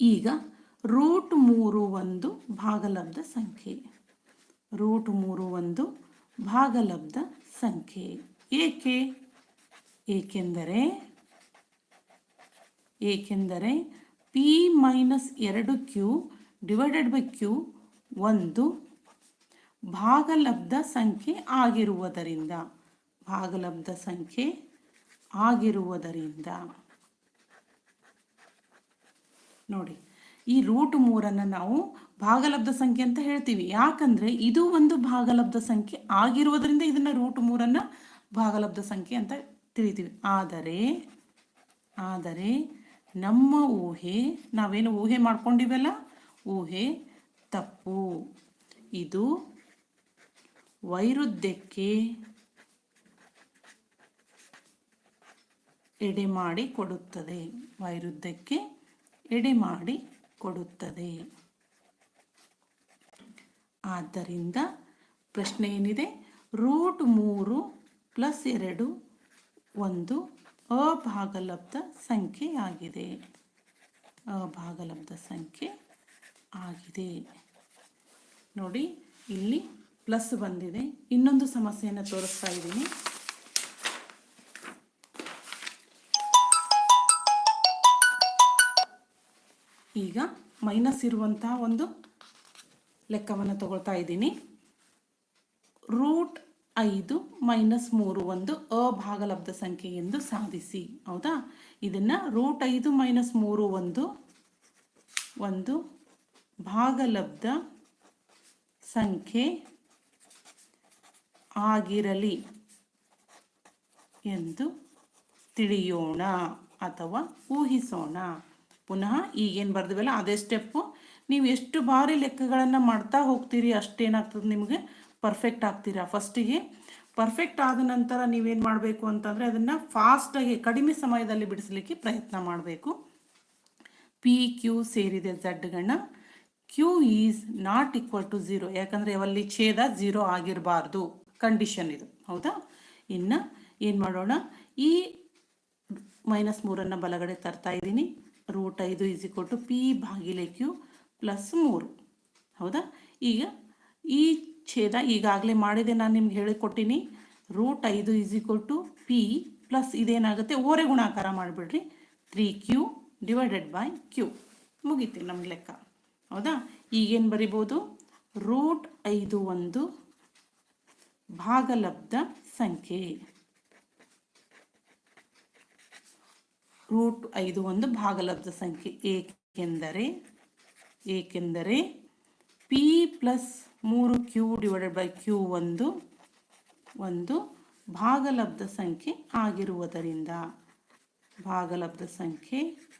ಈಗ ರೂಟ್ ಮೂರು ಒಂದು ಭಾಗಲಬ್ಧ ಸಂಖ್ಯೆ. ರೂಟ್ ಮೂರು ಒಂದು ಭಾಗಲಬ್ಧ ಸಂಖ್ಯೆ. ಏಕೆ? ಏಕೆಂದರೆ ಏಕೆಂದರೆ ಪಿ ಮೈನಸ್ ಎರಡು ಕ್ಯೂ ಡಿವೈಡೆಡ್ ಬೈ ಕ್ಯೂ ಒಂದು ಭಾಗಲಬ್ಧ ಸಂಖ್ಯೆ ಆಗಿರುವುದರಿಂದ, ಭಾಗಲಬ್ಧ ಸಂಖ್ಯೆ ಆಗಿರುವುದರಿಂದ. ನೋಡಿ, ಈ ರೂಟ್ ಮೂರನ್ನು ನಾವು ಭಾಗಲಬ್ಧ ಸಂಖ್ಯೆ ಅಂತ ಹೇಳ್ತೀವಿ. ಯಾಕಂದ್ರೆ ಇದು ಒಂದು ಭಾಗಲಬ್ಧ ಸಂಖ್ಯೆ ಆಗಿರುವುದರಿಂದ ಇದನ್ನ ರೂಟ್ ಮೂರನ್ನು ಭಾಗಲಬ್ಧ ಸಂಖ್ಯೆ ಅಂತ ತಿಳಿತೀವಿ. ಆದರೆ ಆದರೆ ನಮ್ಮ ಊಹೆ, ನಾವೇನು ಊಹೆ ಮಾಡ್ಕೊಂಡಿವಲ್ಲ? ಊಹೆ ತಪ್ಪು. ಇದು ವೈರುಧ್ಯಕ್ಕೆ ಎಡೆ ಮಾಡಿ ಕೊಡುತ್ತದೆ. ವೈರುಧ್ಯಕ್ಕೆ ಎಡೆ ಮಾಡಿ ಕೊಡುತ್ತದೆ. ಆದ್ದರಿಂದ ಪ್ರಶ್ನೆ ಏನಿದೆ? ರೂಟ್ ಮೂರು ಪ್ಲಸ್ ಎರಡು ಒಂದು ಅಭಾಗಲಬ್ಧ ಸಂಖ್ಯೆಯಾಗಿದೆ ಅಭಾಗಲಬ್ಧ ಸಂಖ್ಯೆ ಆಗಿದೆ. ನೋಡಿ, ಇಲ್ಲಿ ಪ್ಲಸ್ ಬಂದಿದೆ. ಇನ್ನೊಂದು ಸಮಸ್ಯೆಯನ್ನು ತೋರಿಸ್ತಾ ಇದ್ದೀನಿ. ಈಗ ಮೈನಸ್ ಇರುವಂತಹ ಒಂದು ಲೆಕ್ಕವನ್ನು ತಗೊಳ್ತಾ ಇದ್ದೀನಿ. ರೂಟ್ ಐದು ಮೈನಸ್ ಮೂರು ಒಂದು ಅಭಾಗಲಬ್ಧ ಸಂಖ್ಯೆ ಎಂದು ಸಾಧಿಸಿ. ಹೌದಾ? ಇದನ್ನ ರೂಟ್ ಐದು ಮೈನಸ್ ಮೂರು ಒಂದು ಒಂದು ಭಾಗಲಬ್ಧ ಸಂಖ್ಯೆ ಆಗಿರಲಿ ಎಂದು ತಿಳಿಯೋಣ ಅಥವಾ ಊಹಿಸೋಣ. ಪುನಃ ಈಗೇನು ಬರ್ದಿವಲ್ಲ, ಅದೇ ಸ್ಟೆಪ್ಪು ನೀವು ಎಷ್ಟು ಬಾರಿ ಲೆಕ್ಕಗಳನ್ನು ಮಾಡ್ತಾ ಹೋಗ್ತೀರಿ ಅಷ್ಟೇನಾಗ್ತದೆ ನಿಮಗೆ? ಪರ್ಫೆಕ್ಟ್ ಆಗ್ತೀರಾ? ಫಸ್ಟಿಗೆ ಪರ್ಫೆಕ್ಟ್ ಆದ ನಂತರ ನೀವೇನು ಮಾಡಬೇಕು ಅಂತಂದರೆ ಅದನ್ನು ಫಾಸ್ಟಾಗಿ ಕಡಿಮೆ ಸಮಯದಲ್ಲಿ ಬಿಡಿಸಲಿಕ್ಕೆ ಪ್ರಯತ್ನ ಮಾಡಬೇಕು. ಪಿ ಕ್ಯೂ ಸೇರಿದೆ ಝಡ್ಗಣ Q is not equal to zero ಯಾಕಂದರೆ ಅವಲ್ಲಿ ಛೇದ ಝೀರೋ ಆಗಿರಬಾರ್ದು. ಕಂಡೀಷನ್ ಇದು. ಹೌದಾ? ಇನ್ನು ಏನು ಮಾಡೋಣ? ಈ ಮೈನಸ್ ಮೂರನ್ನು ಬಲಗಡೆ ತರ್ತಾ ಇದ್ದೀನಿ. ರೂಟ್ ಐದು ಈಸ್ ಈಕ್ವಲ್ ಟು ಪಿ ಭಾಗಿಲೆ ಕ್ಯೂ ಪ್ಲಸ್ ಮೂರು. ಹೌದಾ? ಈಗ ಈ ಛೇದ ಈಗಾಗಲೇ ಮಾಡಿದೆ ನಾನು ನಿಮ್ಗೆ ಹೇಳಿಕೊಟ್ಟಿನಿ. ರೂಟ್ ಐದು is equal to P plus ಇದೇನಾಗುತ್ತೆ? ಓರೆ ಗುಣಾಕಾರ ಮಾಡಿಬಿಡ್ರಿ. Three Q divided by Q ಮುಗೀತು ನಮ್ಮ ಲೆಕ್ಕ. ಹೌದಾ? ಈಗೇನು ಬರಿಬೋದು? ರೂಟ್ ಐದು ಒಂದು ಭಾಗಲಬ್ಧ ಸಂಖ್ಯೆ. ರೂಟ್ ಐದು ಒಂದು ಭಾಗಲಬ್ಧ ಸಂಖ್ಯೆ. ಏಕೆಂದರೆ ಏಕೆಂದರೆ ಪಿ ಪ್ಲಸ್ ಮೂರು ಕ್ಯೂ ಡಿವೈಡೆಡ್ ಬೈ ಕ್ಯೂ ಒಂದು ಒಂದು ಭಾಗಲಬ್ಧ ಸಂಖ್ಯೆ ಆಗಿರುವುದರಿಂದ. ಭಾಗಲಬ್ಧ ಸಂಖ್ಯೆ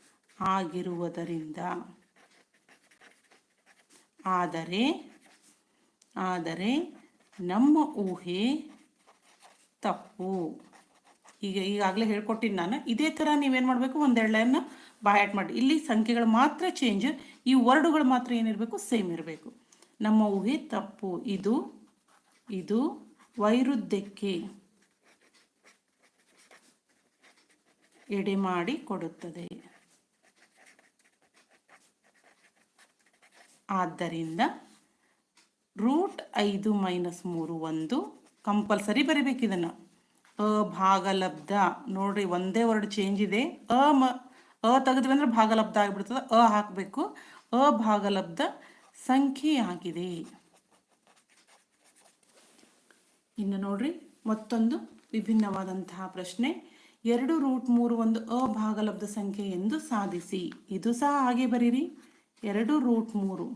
ಆಗಿರುವುದರಿಂದ. ಆದರೆ ಆದರೆ ನಮ್ಮ ಊಹೆ ತಪ್ಪು. ಈಗ ಈಗಾಗಲೇ ಹೇಳ್ಕೊಟ್ಟಿನಿ ನಾನು. ಇದೇ ಥರ ನೀವೇನು ಮಾಡಬೇಕು? ಒಂದೆರಡು ಲೈನ್ನ ಬಾಯಾಟ್ ಮಾಡಿ. ಇಲ್ಲಿ ಸಂಖ್ಯೆಗಳು ಮಾತ್ರ ಚೇಂಜ್ ಈ ವರ್ಡುಗಳು ಮಾತ್ರ ಏನಿರಬೇಕು? ಸೇಮ್ ಇರಬೇಕು. ನಮ್ಮ ಊಹೆ ತಪ್ಪು. ಇದು ಇದು ವೈರುದ್ಯಕ್ಕೆ ಎಡೆ ಮಾಡಿ ಕೊಡುತ್ತದೆ. ಆದ್ದರಿಂದ ರೂಟ್ ಐದು ಮೈನಸ್ ಮೂರು ಒಂದು ಕಂಪಲ್ಸರಿ ಬರಿಬೇಕು ಇದನ್ನು. ಅಭಾಗಲಬ್ಧ. ನೋಡ್ರಿ, ಒಂದೇ ವರ್ಡ್ ಚೇಂಜ್ ಇದೆ. ಅ ಮ, ಅ ತೆಗೆದ್ವಿ ಅಂದ್ರೆ ಭಾಗಲಬ್ಧ ಆಗಿಬಿಡ್ತದೆ. ಅ ಹಾಕಬೇಕು. ಅ ಅಭಾಗಲಬ್ಧ ಸಂಖ್ಯೆಯಾಗಿದೆ ಇನ್ನು ನೋಡ್ರಿ, ಮತ್ತೊಂದು ವಿಭಿನ್ನವಾದಂತಹ ಪ್ರಶ್ನೆ. ಎರಡು ರೂಟ್ ಮೂರು ಒಂದು ಅಭಾಗಲಬ್ಧ ಸಂಖ್ಯೆ ಎಂದು ಸಾಧಿಸಿ. ಇದು ಸಹ ಹಾಗೆ ಬರೀರಿ. ಎರಡು ರೂಟ್ ಮೂರು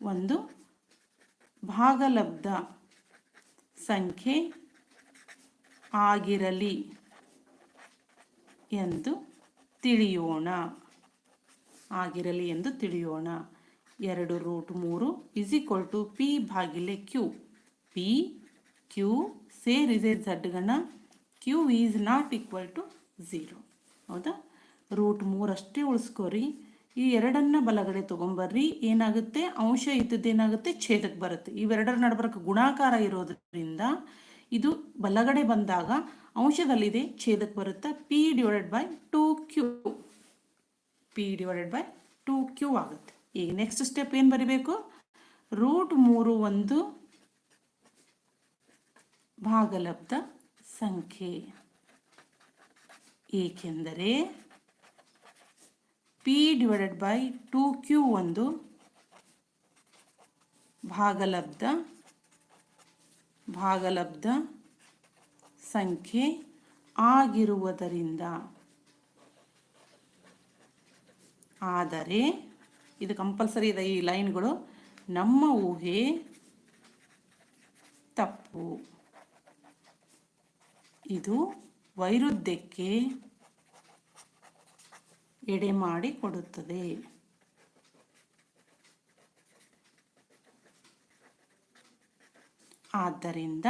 ಒಂದು ಭಾಗಲಬ್ಧ ಸಂಖ್ಯೆ ಆಗಿರಲಿ ಎಂದು ತಿಳಿಯೋಣ. ಆಗಿರಲಿ ಎಂದು ತಿಳಿಯೋಣ. ಎರಡು ರೂಟ್ ಮೂರು ಇಸ್ ಈಕ್ವಲ್ ಟು ಪಿ ಭಾಗಿಲೆ ಕ್ಯೂ ಪಿ ಕ್ಯೂ ಸೇರಿದೆ ಝಡ್ಗಣ Q is not equal to zero ಹೌದಾ? ರೂಟ್ ಮೂರಷ್ಟೇ ಉಳಿಸ್ಕೋರಿ. ಈ ಎರಡನ್ನ ಬಲಗಡೆ ತಗೊಂಬರ್ರಿ, ಏನಾಗುತ್ತೆ? ಅಂಶ ಇದ್ದದ್ದೇನಾಗುತ್ತೆ ಛೇದಕ್ಕೆ ಬರುತ್ತೆ. ಇವೆರಡರ ನಡಬರಕ್ಕೆ ಗುಣಾಕಾರ ಇರೋದ್ರಿಂದ ಇದು ಬಲಗಡೆ ಬಂದಾಗ ಅಂಶದಲ್ಲಿದೆ ಛೇದಕ್ಕೆ ಬರುತ್ತೆ? P divided by two Q P divided by two Q ಆಗುತ್ತೆ. ಈಗ ನೆಕ್ಸ್ಟ್ ಸ್ಟೆಪ್ ಏನು ಬರಿಬೇಕು? ರೂಟ್ ಮೂರು ಒಂದು ಭಾಗಲಬ್ಧ ಸಂಖ್ಯೆ ಏಕೆಂದರೆ P divided by two Q ಒಂದು ಭಾಗಲಬ್ಧ ಭಾಗಲಬ್ಧ ಸಂಖ್ಯೆ ಆಗಿರುವುದರಿಂದ. ಆದರೆ, ಇದು ಕಂಪಲ್ಸರಿ ಇದೆ ಈ ಲೈನ್ಗಳು, ನಮ್ಮ ಊಹೆ ತಪ್ಪು. ಇದು ವೈರುಧ್ಯಕ್ಕೆ ಎಡೆ ಮಾಡಿ ಕೊಡುತ್ತದೆ. ಆದ್ದರಿಂದ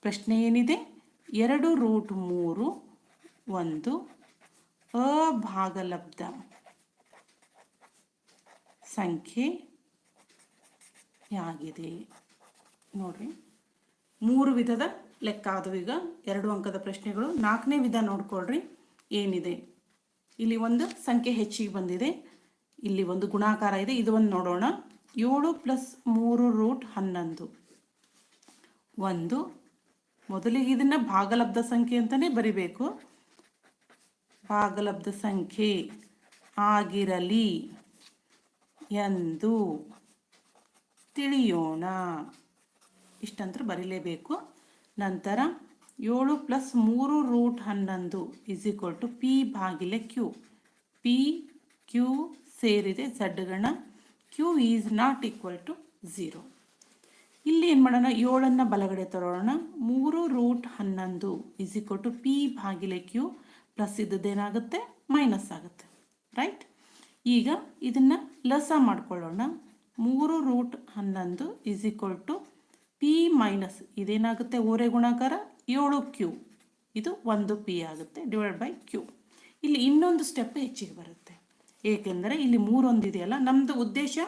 ಪ್ರಶ್ನೆ ಏನಿದೆ? ಎರಡು ರೂಟ್ ಮೂರು ಒಂದು ಅಭಾಗಲಬ್ಧ ಸಂಖ್ಯೆಯಾಗಿದೆ ನೋಡ್ರಿ. ಮೂರು ವಿಧದ ಲೆಕ್ಕ ಆದವು ಈಗ. ಎರಡು ಅಂಕದ ಪ್ರಶ್ನೆಗಳು. ನಾಲ್ಕನೇ ವಿಧ ನೋಡ್ಕೊಳ್ರಿ. ಏನಿದೆ? ಇಲ್ಲಿ ಒಂದು ಸಂಖ್ಯೆ ಹೆಚ್ಚಿಗೆ ಬಂದಿದೆ. ಇಲ್ಲಿ ಒಂದು ಗುಣಾಕಾರ ಇದೆ. ಇದು ಒಂದು ನೋಡೋಣ. ಏಳು ಪ್ಲಸ್ ಮೂರು ರೂಟ್ ಹನ್ನೊಂದು. ಒಂದು. ಮೊದಲಿಗೆ ಇದನ್ನು ಭಾಗಲಬ್ಧ ಸಂಖ್ಯೆ ಅಂತಲೇ ಬರಿಬೇಕು. ಭಾಗಲಬ್ಧ ಸಂಖ್ಯೆ ಆಗಿರಲಿ ಎಂದು ತಿಳಿಯೋಣ. ಇಷ್ಟಂತ್ರ ಬರೀಲೇಬೇಕು. ನಂತರ ಏಳು ಪ್ಲಸ್ ಮೂರು ರೂಟ್ ಹನ್ನೊಂದು ಇಸ್ ಈಕ್ವಲ್ ಟು ಪಿ ಬಾಗಿಲೆ ಕ್ಯೂ ಪಿ ಕ್ಯೂ ಸೇರಿದೆ ಝಡ್ಗಣ Q is not equal to zero ಇಲ್ಲಿ ಏನು ಮಾಡೋಣ? ಏಳನ್ನು ಬಲಗಡೆ ತರೋಣ. ಮೂರು ರೂಟ್ ಹನ್ನೊಂದು ಇಸ್ ಈಕ್ವಲ್ ಟು ಪಿ ಬಾಗಿಲೆ ಕ್ಯೂ ಪ್ಲಸ್ ಇದ್ದದ್ದೇನಾಗುತ್ತೆ ಮೈನಸ್ ಆಗುತ್ತೆ. ರೈಟ್ ಈಗ ಇದನ್ನು ಲಸ ಮಾಡ್ಕೊಳ್ಳೋಣ. ಮೂರು ರೂಟ್ ಹನ್ನೊಂದು is equal to P minus ಇದೇನಾಗುತ್ತೆ? ಓರೆ ಗುಣಾಕಾರ? ಏಳು ಕ್ಯೂ. ಇದು ಒಂದು ಪಿ ಆಗುತ್ತೆ, ಡಿವೈಡ್ ಬೈ ಕ್ಯೂ. ಇಲ್ಲಿ ಇನ್ನೊಂದು ಸ್ಟೆಪ್ ಹೆಚ್ಚಿಗೆ ಬರುತ್ತೆ. ಏಕೆಂದರೆ ಇಲ್ಲಿ ಮೂರೊಂದಿದೆಯಲ್ಲ ನಮ್ಮದು ಉದ್ದೇಶ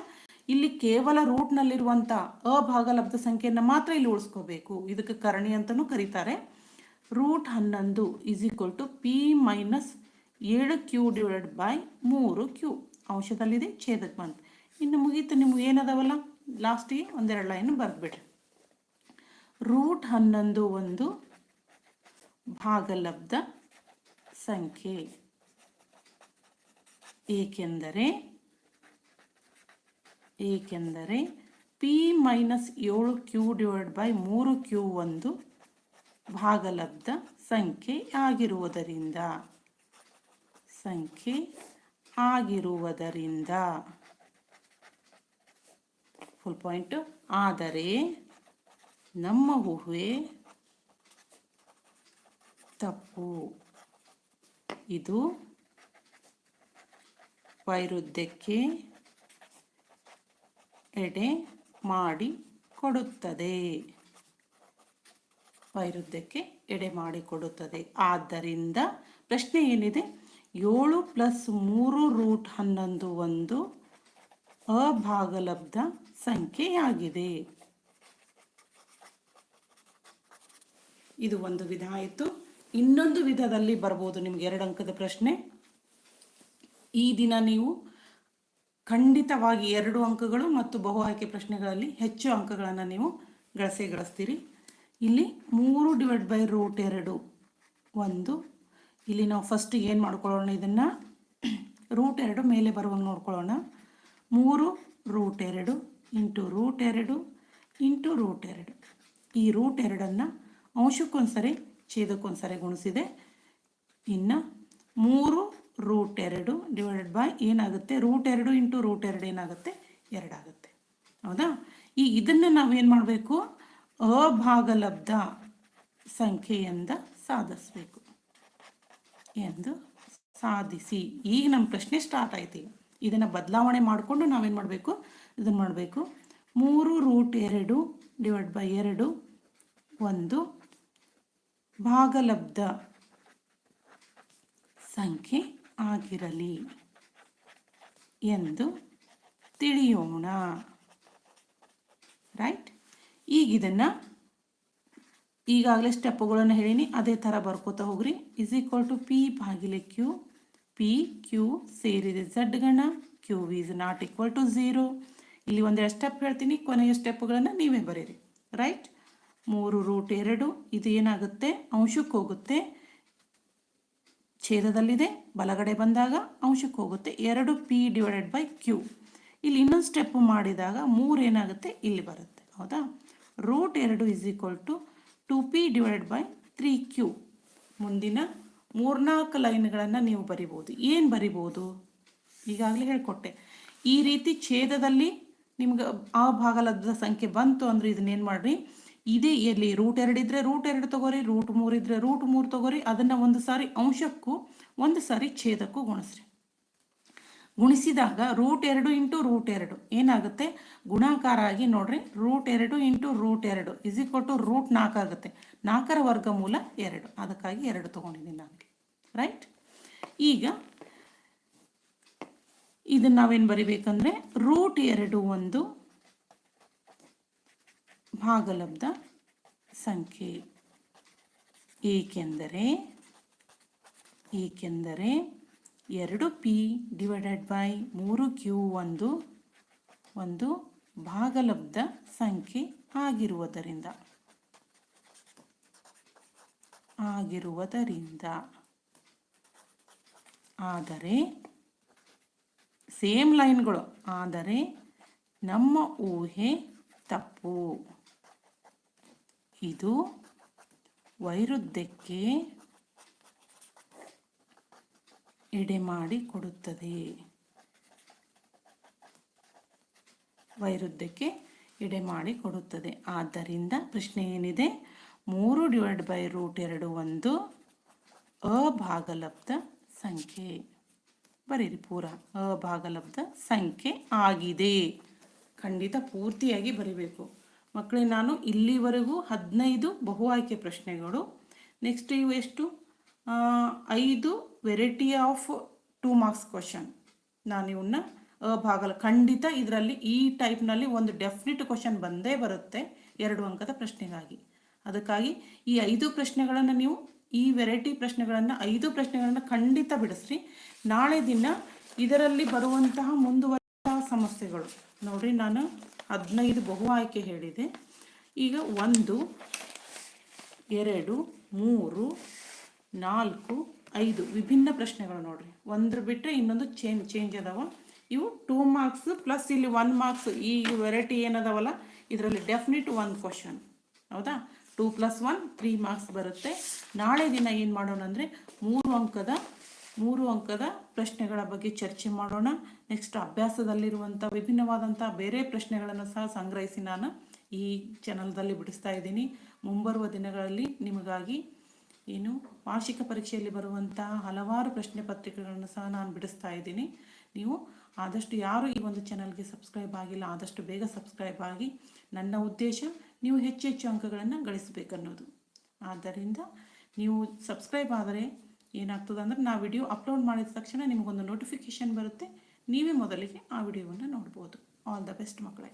ಇಲ್ಲಿ ಕೇವಲ ರೂಟ್ನಲ್ಲಿರುವಂಥ ಅಭಾಗಲಬ್ಧ ಸಂಖ್ಯೆಯನ್ನು ಮಾತ್ರ ಇಲ್ಲಿ ಉಳಿಸ್ಕೋಬೇಕು. ಇದಕ್ಕೆ ಕರಣಿ ಅಂತಲೂ ಕರೀತಾರೆ. ರೂಟ್ ಹನ್ನೊಂದು is equal to P minus ಏಳು ಕ್ಯೂ ಡಿವೈಡೆಡ್ ಬೈ ಮೂರು ಕ್ಯೂ. ಅಂಶದಲ್ಲಿದೆ ಛೇದಕ್ಕೆ ಬಂತು. ಇನ್ನು ಮುಗೀತು ನಿಮ್ಗೆ ಏನದವಲ್ಲ ಲಾಸ್ಟಿಗೆ ಒಂದೆರಡು ಲೈನ್ ಬರೆದ್ಬಿಡ್ರಿ. ರೂಟ್ ಹನ್ನೊಂದು ಒಂದು ಭಾಗಲಬ್ಧ ಸಂಖ್ಯೆ. ಏಕೆಂದರೆ ಏಕೆಂದರೆ ಪಿ ಮೈನಸ್ ಏಳು ಕ್ಯೂ ಡಿವೈಡ್ ಬೈ ಮೂರು ಕ್ಯೂ ಒಂದು ಭಾಗಲಬ್ಧ ಸಂಖ್ಯೆ ಆಗಿರುವುದರಿಂದ ಸಂಖ್ಯೆ ಆಗಿರುವುದರಿಂದ. ಫುಲ್ ಪಾಯಿಂಟ್ ಆದರೆ ನಮ್ಮ ಊಹೆ ತಪ್ಪು. ಇದು ವೈರುಧ್ಯಕ್ಕೆ ಎಡೆ ಮಾಡಿ ಕೊಡುತ್ತದೆ. ವೈರುಧ್ಯಕ್ಕೆ ಎಡೆ ಮಾಡಿಕೊಡುತ್ತದೆ ಆದ್ದರಿಂದ ಪ್ರಶ್ನೆ ಏನಿದೆ? ಏಳು ಪ್ಲಸ್ ಮೂರು ರೂಟ್ ಹನ್ನೊಂದು ಒಂದು ಅಭಾಗಲಬ್ಧ ಸಂಖ್ಯೆಯಾಗಿದೆ. ಇದು ಒಂದು ವಿಧ ಆಯಿತು ಇನ್ನೊಂದು ವಿಧದಲ್ಲಿ ಬರ್ಬೋದು ನಿಮ್ಗೆ ಎರಡು ಅಂಕದ ಪ್ರಶ್ನೆ. ಈ ದಿನ ನೀವು ಖಂಡಿತವಾಗಿ ಎರಡು ಅಂಕಗಳು ಮತ್ತು ಬಹು ಆಯ್ಕೆ ಪ್ರಶ್ನೆಗಳಲ್ಲಿ ಹೆಚ್ಚು ಅಂಕಗಳನ್ನು ನೀವು ಗಳಿಸೇ ಗಳಿಸ್ತೀರಿ. ಇಲ್ಲಿ ಮೂರು ಡಿವೈಡ್ ಬೈ ರೂಟ್ ಎರಡು ಒಂದು. ಇಲ್ಲಿ ನಾವು ಫಸ್ಟ್ ಏನು ಮಾಡ್ಕೊಳ್ಳೋಣ ಇದನ್ನು? ರೂಟ್ ಎರಡು ಮೇಲೆ ಬರುವಂಗೆ ನೋಡ್ಕೊಳ್ಳೋಣ. ಮೂರು ರೂಟ್ ಎರಡು ಇಂಟು ರೂಟ್ ಎರಡು ಇಂಟು ರೂಟ್ ಎರಡು. ಈ ರೂಟ್ ಎರಡನ್ನು ಅಂಶಕ್ಕೊಂದ್ಸರಿ ಛೇದಕ್ಕೊಂದ್ಸರಿ ಗುಣಿಸಿದೆ. ಇನ್ನು ಮೂರು ರೂಟ್ ಎರಡು ಡಿವೈಡೆಡ್ ಬೈ ಏನಾಗುತ್ತೆ? ರೂಟ್ ಎರಡು ಇಂಟು ರೂಟ್ ಎರಡು ಏನಾಗುತ್ತೆ? ಎರಡಾಗುತ್ತೆ ಹೌದಾ? ಈ ಇದನ್ನು ನಾವೇನು ಮಾಡಬೇಕು? ಅಭಾಗಲಬ್ಧ ಸಂಖ್ಯೆಯಿಂದ ಸಾಧಿಸಬೇಕು. ಎಂದು ಸಾಧಿಸಿ. ಈಗ ನಮ್ಮ ಪ್ರಶ್ನೆ ಸ್ಟಾರ್ಟ್ ಆಯ್ತು. ಇದನ್ನು ಬದಲಾವಣೆ ಮಾಡಿಕೊಂಡು ನಾವೇನು ಮಾಡಬೇಕು? ಇದನ್ನು ಮಾಡಬೇಕು. ಮೂರು ರೂಟ್ ಎರಡು ಡಿವೈಡ್ ಬೈ ಎರಡು, ಒಂದು ಭಾಗಲಬ್ಧ ಸಂಖ್ಯೆ ಆಗಿರಲಿ ಎಂದು ತಿಳಿಯೋಣ. ರೈಟ್ ಈಗ ಇದನ್ನು ಈಗಾಗಲೇ ಸ್ಟೆಪ್ಗಳನ್ನು ಹೇಳೀನಿ, ಅದೇ ಥರ ಬರ್ಕೋತಾ ಹೋಗ್ರಿ. ಇಸ್ ಈಕ್ವಲ್ ಟು ಪಿ ಭಾಗಿಲೆ ಕ್ಯೂ ಪಿ ಕ್ಯೂ ಸೇರಿದೆ. Z Gana Q is not equal to zero ಇಲ್ಲಿ ಒಂದೆರಡು ಸ್ಟೆಪ್ ಹೇಳ್ತೀನಿ, ಕೊನೆಯ ಸ್ಟೆಪ್ಗಳನ್ನು ನೀವೇ ಬರೀರಿ. ರೈಟ್ ಮೂರು ರೂಟ್ ಎರಡು, ಇದು ಏನಾಗುತ್ತೆ? ಅಂಶಕ್ಕೆ ಹೋಗುತ್ತೆ. ಛೇದದಲ್ಲಿದೆ, ಬಲಗಡೆ ಬಂದಾಗ ಅಂಶಕ್ಕೆ ಹೋಗುತ್ತೆ. ಎರಡು ಪಿ ಡಿವೈಡೆಡ್ ಬೈ ಕ್ಯೂ ಇಲ್ಲಿ ಇನ್ನೊಂದು ಸ್ಟೆಪ್ ಮಾಡಿದಾಗ ಮೂರು ಏನಾಗುತ್ತೆ? ಇಲ್ಲಿ ಬರುತ್ತೆ. ಹೌದಾ? ರೂಟ್ ಎರಡು is equal to two P divided by three Q ಮುಂದಿನ ಮೂರ್ನಾಲ್ಕು ಲೈನ್ಗಳನ್ನು ನೀವು ಬರಿಬೋದು. ಏನು ಬರಿಬೋದು? ಈಗಾಗಲೇ ಹೇಳಿಕೊಟ್ಟೆ. ಈ ರೀತಿ ಛೇದದಲ್ಲಿ ನಿಮ್ಗೆ ಆ ಭಾಗಲದ ಸಂಖ್ಯೆ ಬಂತು ಅಂದರೆ ಇದನ್ನೇನು ಮಾಡಿರಿ? ಇದೇ ಎಲ್ಲಿ ರೂಟ್ ಎರಡು ಇದ್ರೆ ರೂಟ್ ಎರಡು ತಗೋರಿ ರೂಟ್ ಮೂರು ಇದ್ರೆ ರೂಟ್ ಮೂರು ತಗೋರಿ. ಅದನ್ನು ಒಂದು ಸಾರಿ ಅಂಶಕ್ಕೂ, ಒಂದು ಸಾರಿ ಛೇದಕ್ಕೂ ಗುಣಿಸ್ರಿ. ಗುಣಿಸಿದಾಗ ರೂಟ್ ಎರಡು ಇಂಟು ರೂಟ್ ಎರಡು. ಏನಾಗುತ್ತೆ? ಗುಣಾಕಾರ ಆಗಿ ನೋಡ್ರಿ. ರೂಟ್ ಎರಡು ಇಂಟು ರೂಟ್ ಎರಡು ಇಸ್ ಈಕ್ವಲ್ ಟು ರೂಟ್ ನಾಲ್ಕು ಆಗುತ್ತೆ. ನಾಲ್ಕರ ವರ್ಗಮೂಲ ಎರಡು. ಅದಕ್ಕಾಗಿ ಎರಡು ತೊಗೊಂಡಿದ್ದೀನಿ ನಾನು ರೈಟ್ ಈಗ ಇದನ್ನ ನಾವೇನು ಬರಿಬೇಕಂದ್ರೆ ರೂಟ್ ಎರಡು ಒಂದು ಭಾಗಲಬ್ಧ ಸಂಖ್ಯೆ ಏಕೆಂದರೆ ಏಕೆಂದರೆ ಎರಡು ಪಿ ಡಿವೈಡೆಡ್ ಬೈ ಮೂರು ಕ್ಯೂ ಒಂದು ಒಂದು ಭಾಗಲಬ್ಧ ಸಂಖ್ಯೆ ಆಗಿರುವುದರಿಂದ ಆಗಿರುವುದರಿಂದ. ಆದರೆ ಸೇಮ್ ಲೈನ್ಗಳು ಆದರೆ ನಮ್ಮ ಊಹೆ ತಪ್ಪು. ಇದು ವೈರುದ್ಯಕ್ಕೆ ಎಡೆಮಾಡಿ ಕೊಡುತ್ತದೆ. ವೈರುದ್ಯಕ್ಕೆ ಎಡೆ ಮಾಡಿ ಕೊಡುತ್ತದೆ. ಆದ್ದರಿಂದ ಪ್ರಶ್ನೆ ಏನಿದೆ? ಮೂರು ಡಿವೈಡ್ ಬೈ ರೂಟ್ ಎರಡು ಒಂದು ಅಭಾಗಲಬ್ಧ ಸಂಖ್ಯೆ. ಬರೀರಿ ಪೂರ. ಅಭಾಗಲಬ್ಧ ಸಂಖ್ಯೆ ಆಗಿದೆ. ಖಂಡಿತ ಪೂರ್ತಿಯಾಗಿ ಬರಿಬೇಕು. ಮಕ್ಕಳೇ, ನಾನು ಇಲ್ಲಿವರೆಗೂ ಹದಿನೈದು ಬಹು ಆಯ್ಕೆ ಪ್ರಶ್ನೆಗಳು. ನೆಕ್ಸ್ಟ್ ಇವು ಎಷ್ಟು? ಐದು variety of two marks question ನಾನು ಇವನ್ನ ಭಾಗಲ ಖಂಡಿತ ಇದರಲ್ಲಿ ಈ ಟೈಪ್ನಲ್ಲಿ ಒಂದು ಡೆಫಿನಿಟ್ ಕ್ವಶನ್ ಬಂದೇ ಬರುತ್ತೆ ಎರಡು ಅಂಕದ ಪ್ರಶ್ನೆಗಾಗಿ. ಅದಕ್ಕಾಗಿ ಈ ಐದು ಪ್ರಶ್ನೆಗಳನ್ನು ನೀವು, ಈ ವೆರೈಟಿ ಪ್ರಶ್ನೆಗಳನ್ನು, ಐದು ಪ್ರಶ್ನೆಗಳನ್ನು ಖಂಡಿತ ಬಿಡಿಸ್ರಿ. ನಾಳೆ ದಿನ ಇದರಲ್ಲಿ ಬರುವಂತಹ ಮುಂದುವರೆದ ಸಮಸ್ಯೆಗಳು. ನೋಡ್ರಿ, ನಾನು ಹದಿನೈದು ಬಹು ಆಯ್ಕೆ ಹೇಳಿದೆ. ಈಗ ಒಂದು, ಎರಡು, ಮೂರು, ನಾಲ್ಕು, ಐದು ವಿಭಿನ್ನ ಪ್ರಶ್ನೆಗಳು ನೋಡಿರಿ. ಒಂದ್ರ ಬಿಟ್ಟರೆ ಇನ್ನೊಂದು ಚೇಂಜ್ ಚೇಂಜ್ ಅದಾವ. ಇವು ಟೂ ಮಾರ್ಕ್ಸ್ ಪ್ಲಸ್ ಇಲ್ಲಿ ಒನ್ ಮಾರ್ಕ್ಸ್ ಈ ವೆರೈಟಿ ಏನದಾವಲ್ಲ? ಇದರಲ್ಲಿ ಡೆಫಿನೆಟ್ ಒನ್ ಕ್ವಶನ್ ಹೌದಾ? Two plus one three marks ಬರುತ್ತೆ. ನಾಳೆ ದಿನ ಏನು ಮಾಡೋಣ ಅಂದರೆ ಮೂರು ಅಂಕದ ಮೂರು ಅಂಕದ ಪ್ರಶ್ನೆಗಳ ಬಗ್ಗೆ ಚರ್ಚೆ ಮಾಡೋಣ. ನೆಕ್ಸ್ಟ್ ಅಭ್ಯಾಸದಲ್ಲಿರುವಂಥ ವಿಭಿನ್ನವಾದಂಥ ಬೇರೆ ಪ್ರಶ್ನೆಗಳನ್ನು ಸಹ ಸಂಗ್ರಹಿಸಿ ನಾನು ಈ ಚಾನಲ್ದಲ್ಲಿ ಬಿಡಿಸ್ತಾ ಇದ್ದೀನಿ. ಮುಂಬರುವ ದಿನಗಳಲ್ಲಿ ನಿಮಗಾಗಿ ಏನು ವಾರ್ಷಿಕ ಪರೀಕ್ಷೆಯಲ್ಲಿ ಬರುವಂತಹ ಹಲವಾರು ಪ್ರಶ್ನೆ ಪತ್ರಿಕೆಗಳನ್ನು ಸಹ ನಾನು ಬಿಡಿಸ್ತಾ ಇದ್ದೀನಿ. ನೀವು ಆದಷ್ಟು ಯಾರು ಈ ಒಂದು ಚಾನಲ್ಗೆ ಸಬ್ಸ್ಕ್ರೈಬ್ ಆಗಿಲ್ಲ, ಆದಷ್ಟು ಬೇಗ ಸಬ್ಸ್ಕ್ರೈಬ್ ಆಗಿ. ನನ್ನ ಉದ್ದೇಶ ನೀವು ಹೆಚ್ಚು ಹೆಚ್ಚು ಅಂಕಗಳನ್ನು ಗಳಿಸಬೇಕನ್ನೋದು ಆದ್ದರಿಂದ ನೀವು ಸಬ್ಸ್ಕ್ರೈಬ್ ಆದರೆ ಏನಾಗ್ತದೆ ಅಂದರೆ ನಾ ವಿಡಿಯೋ ಅಪ್ಲೋಡ್ ಮಾಡಿದ ತಕ್ಷಣ ನಿಮಗೊಂದು ನೋಟಿಫಿಕೇಷನ್ ಬರುತ್ತೆ, ನೀವೇ ಮೊದಲಿಗೆ ಆ ವಿಡಿಯೋವನ್ನು ನೋಡ್ಬೋದು. ಆಲ್ ದ ಬೆಸ್ಟ್ ಮಕ್ಕಳೇ.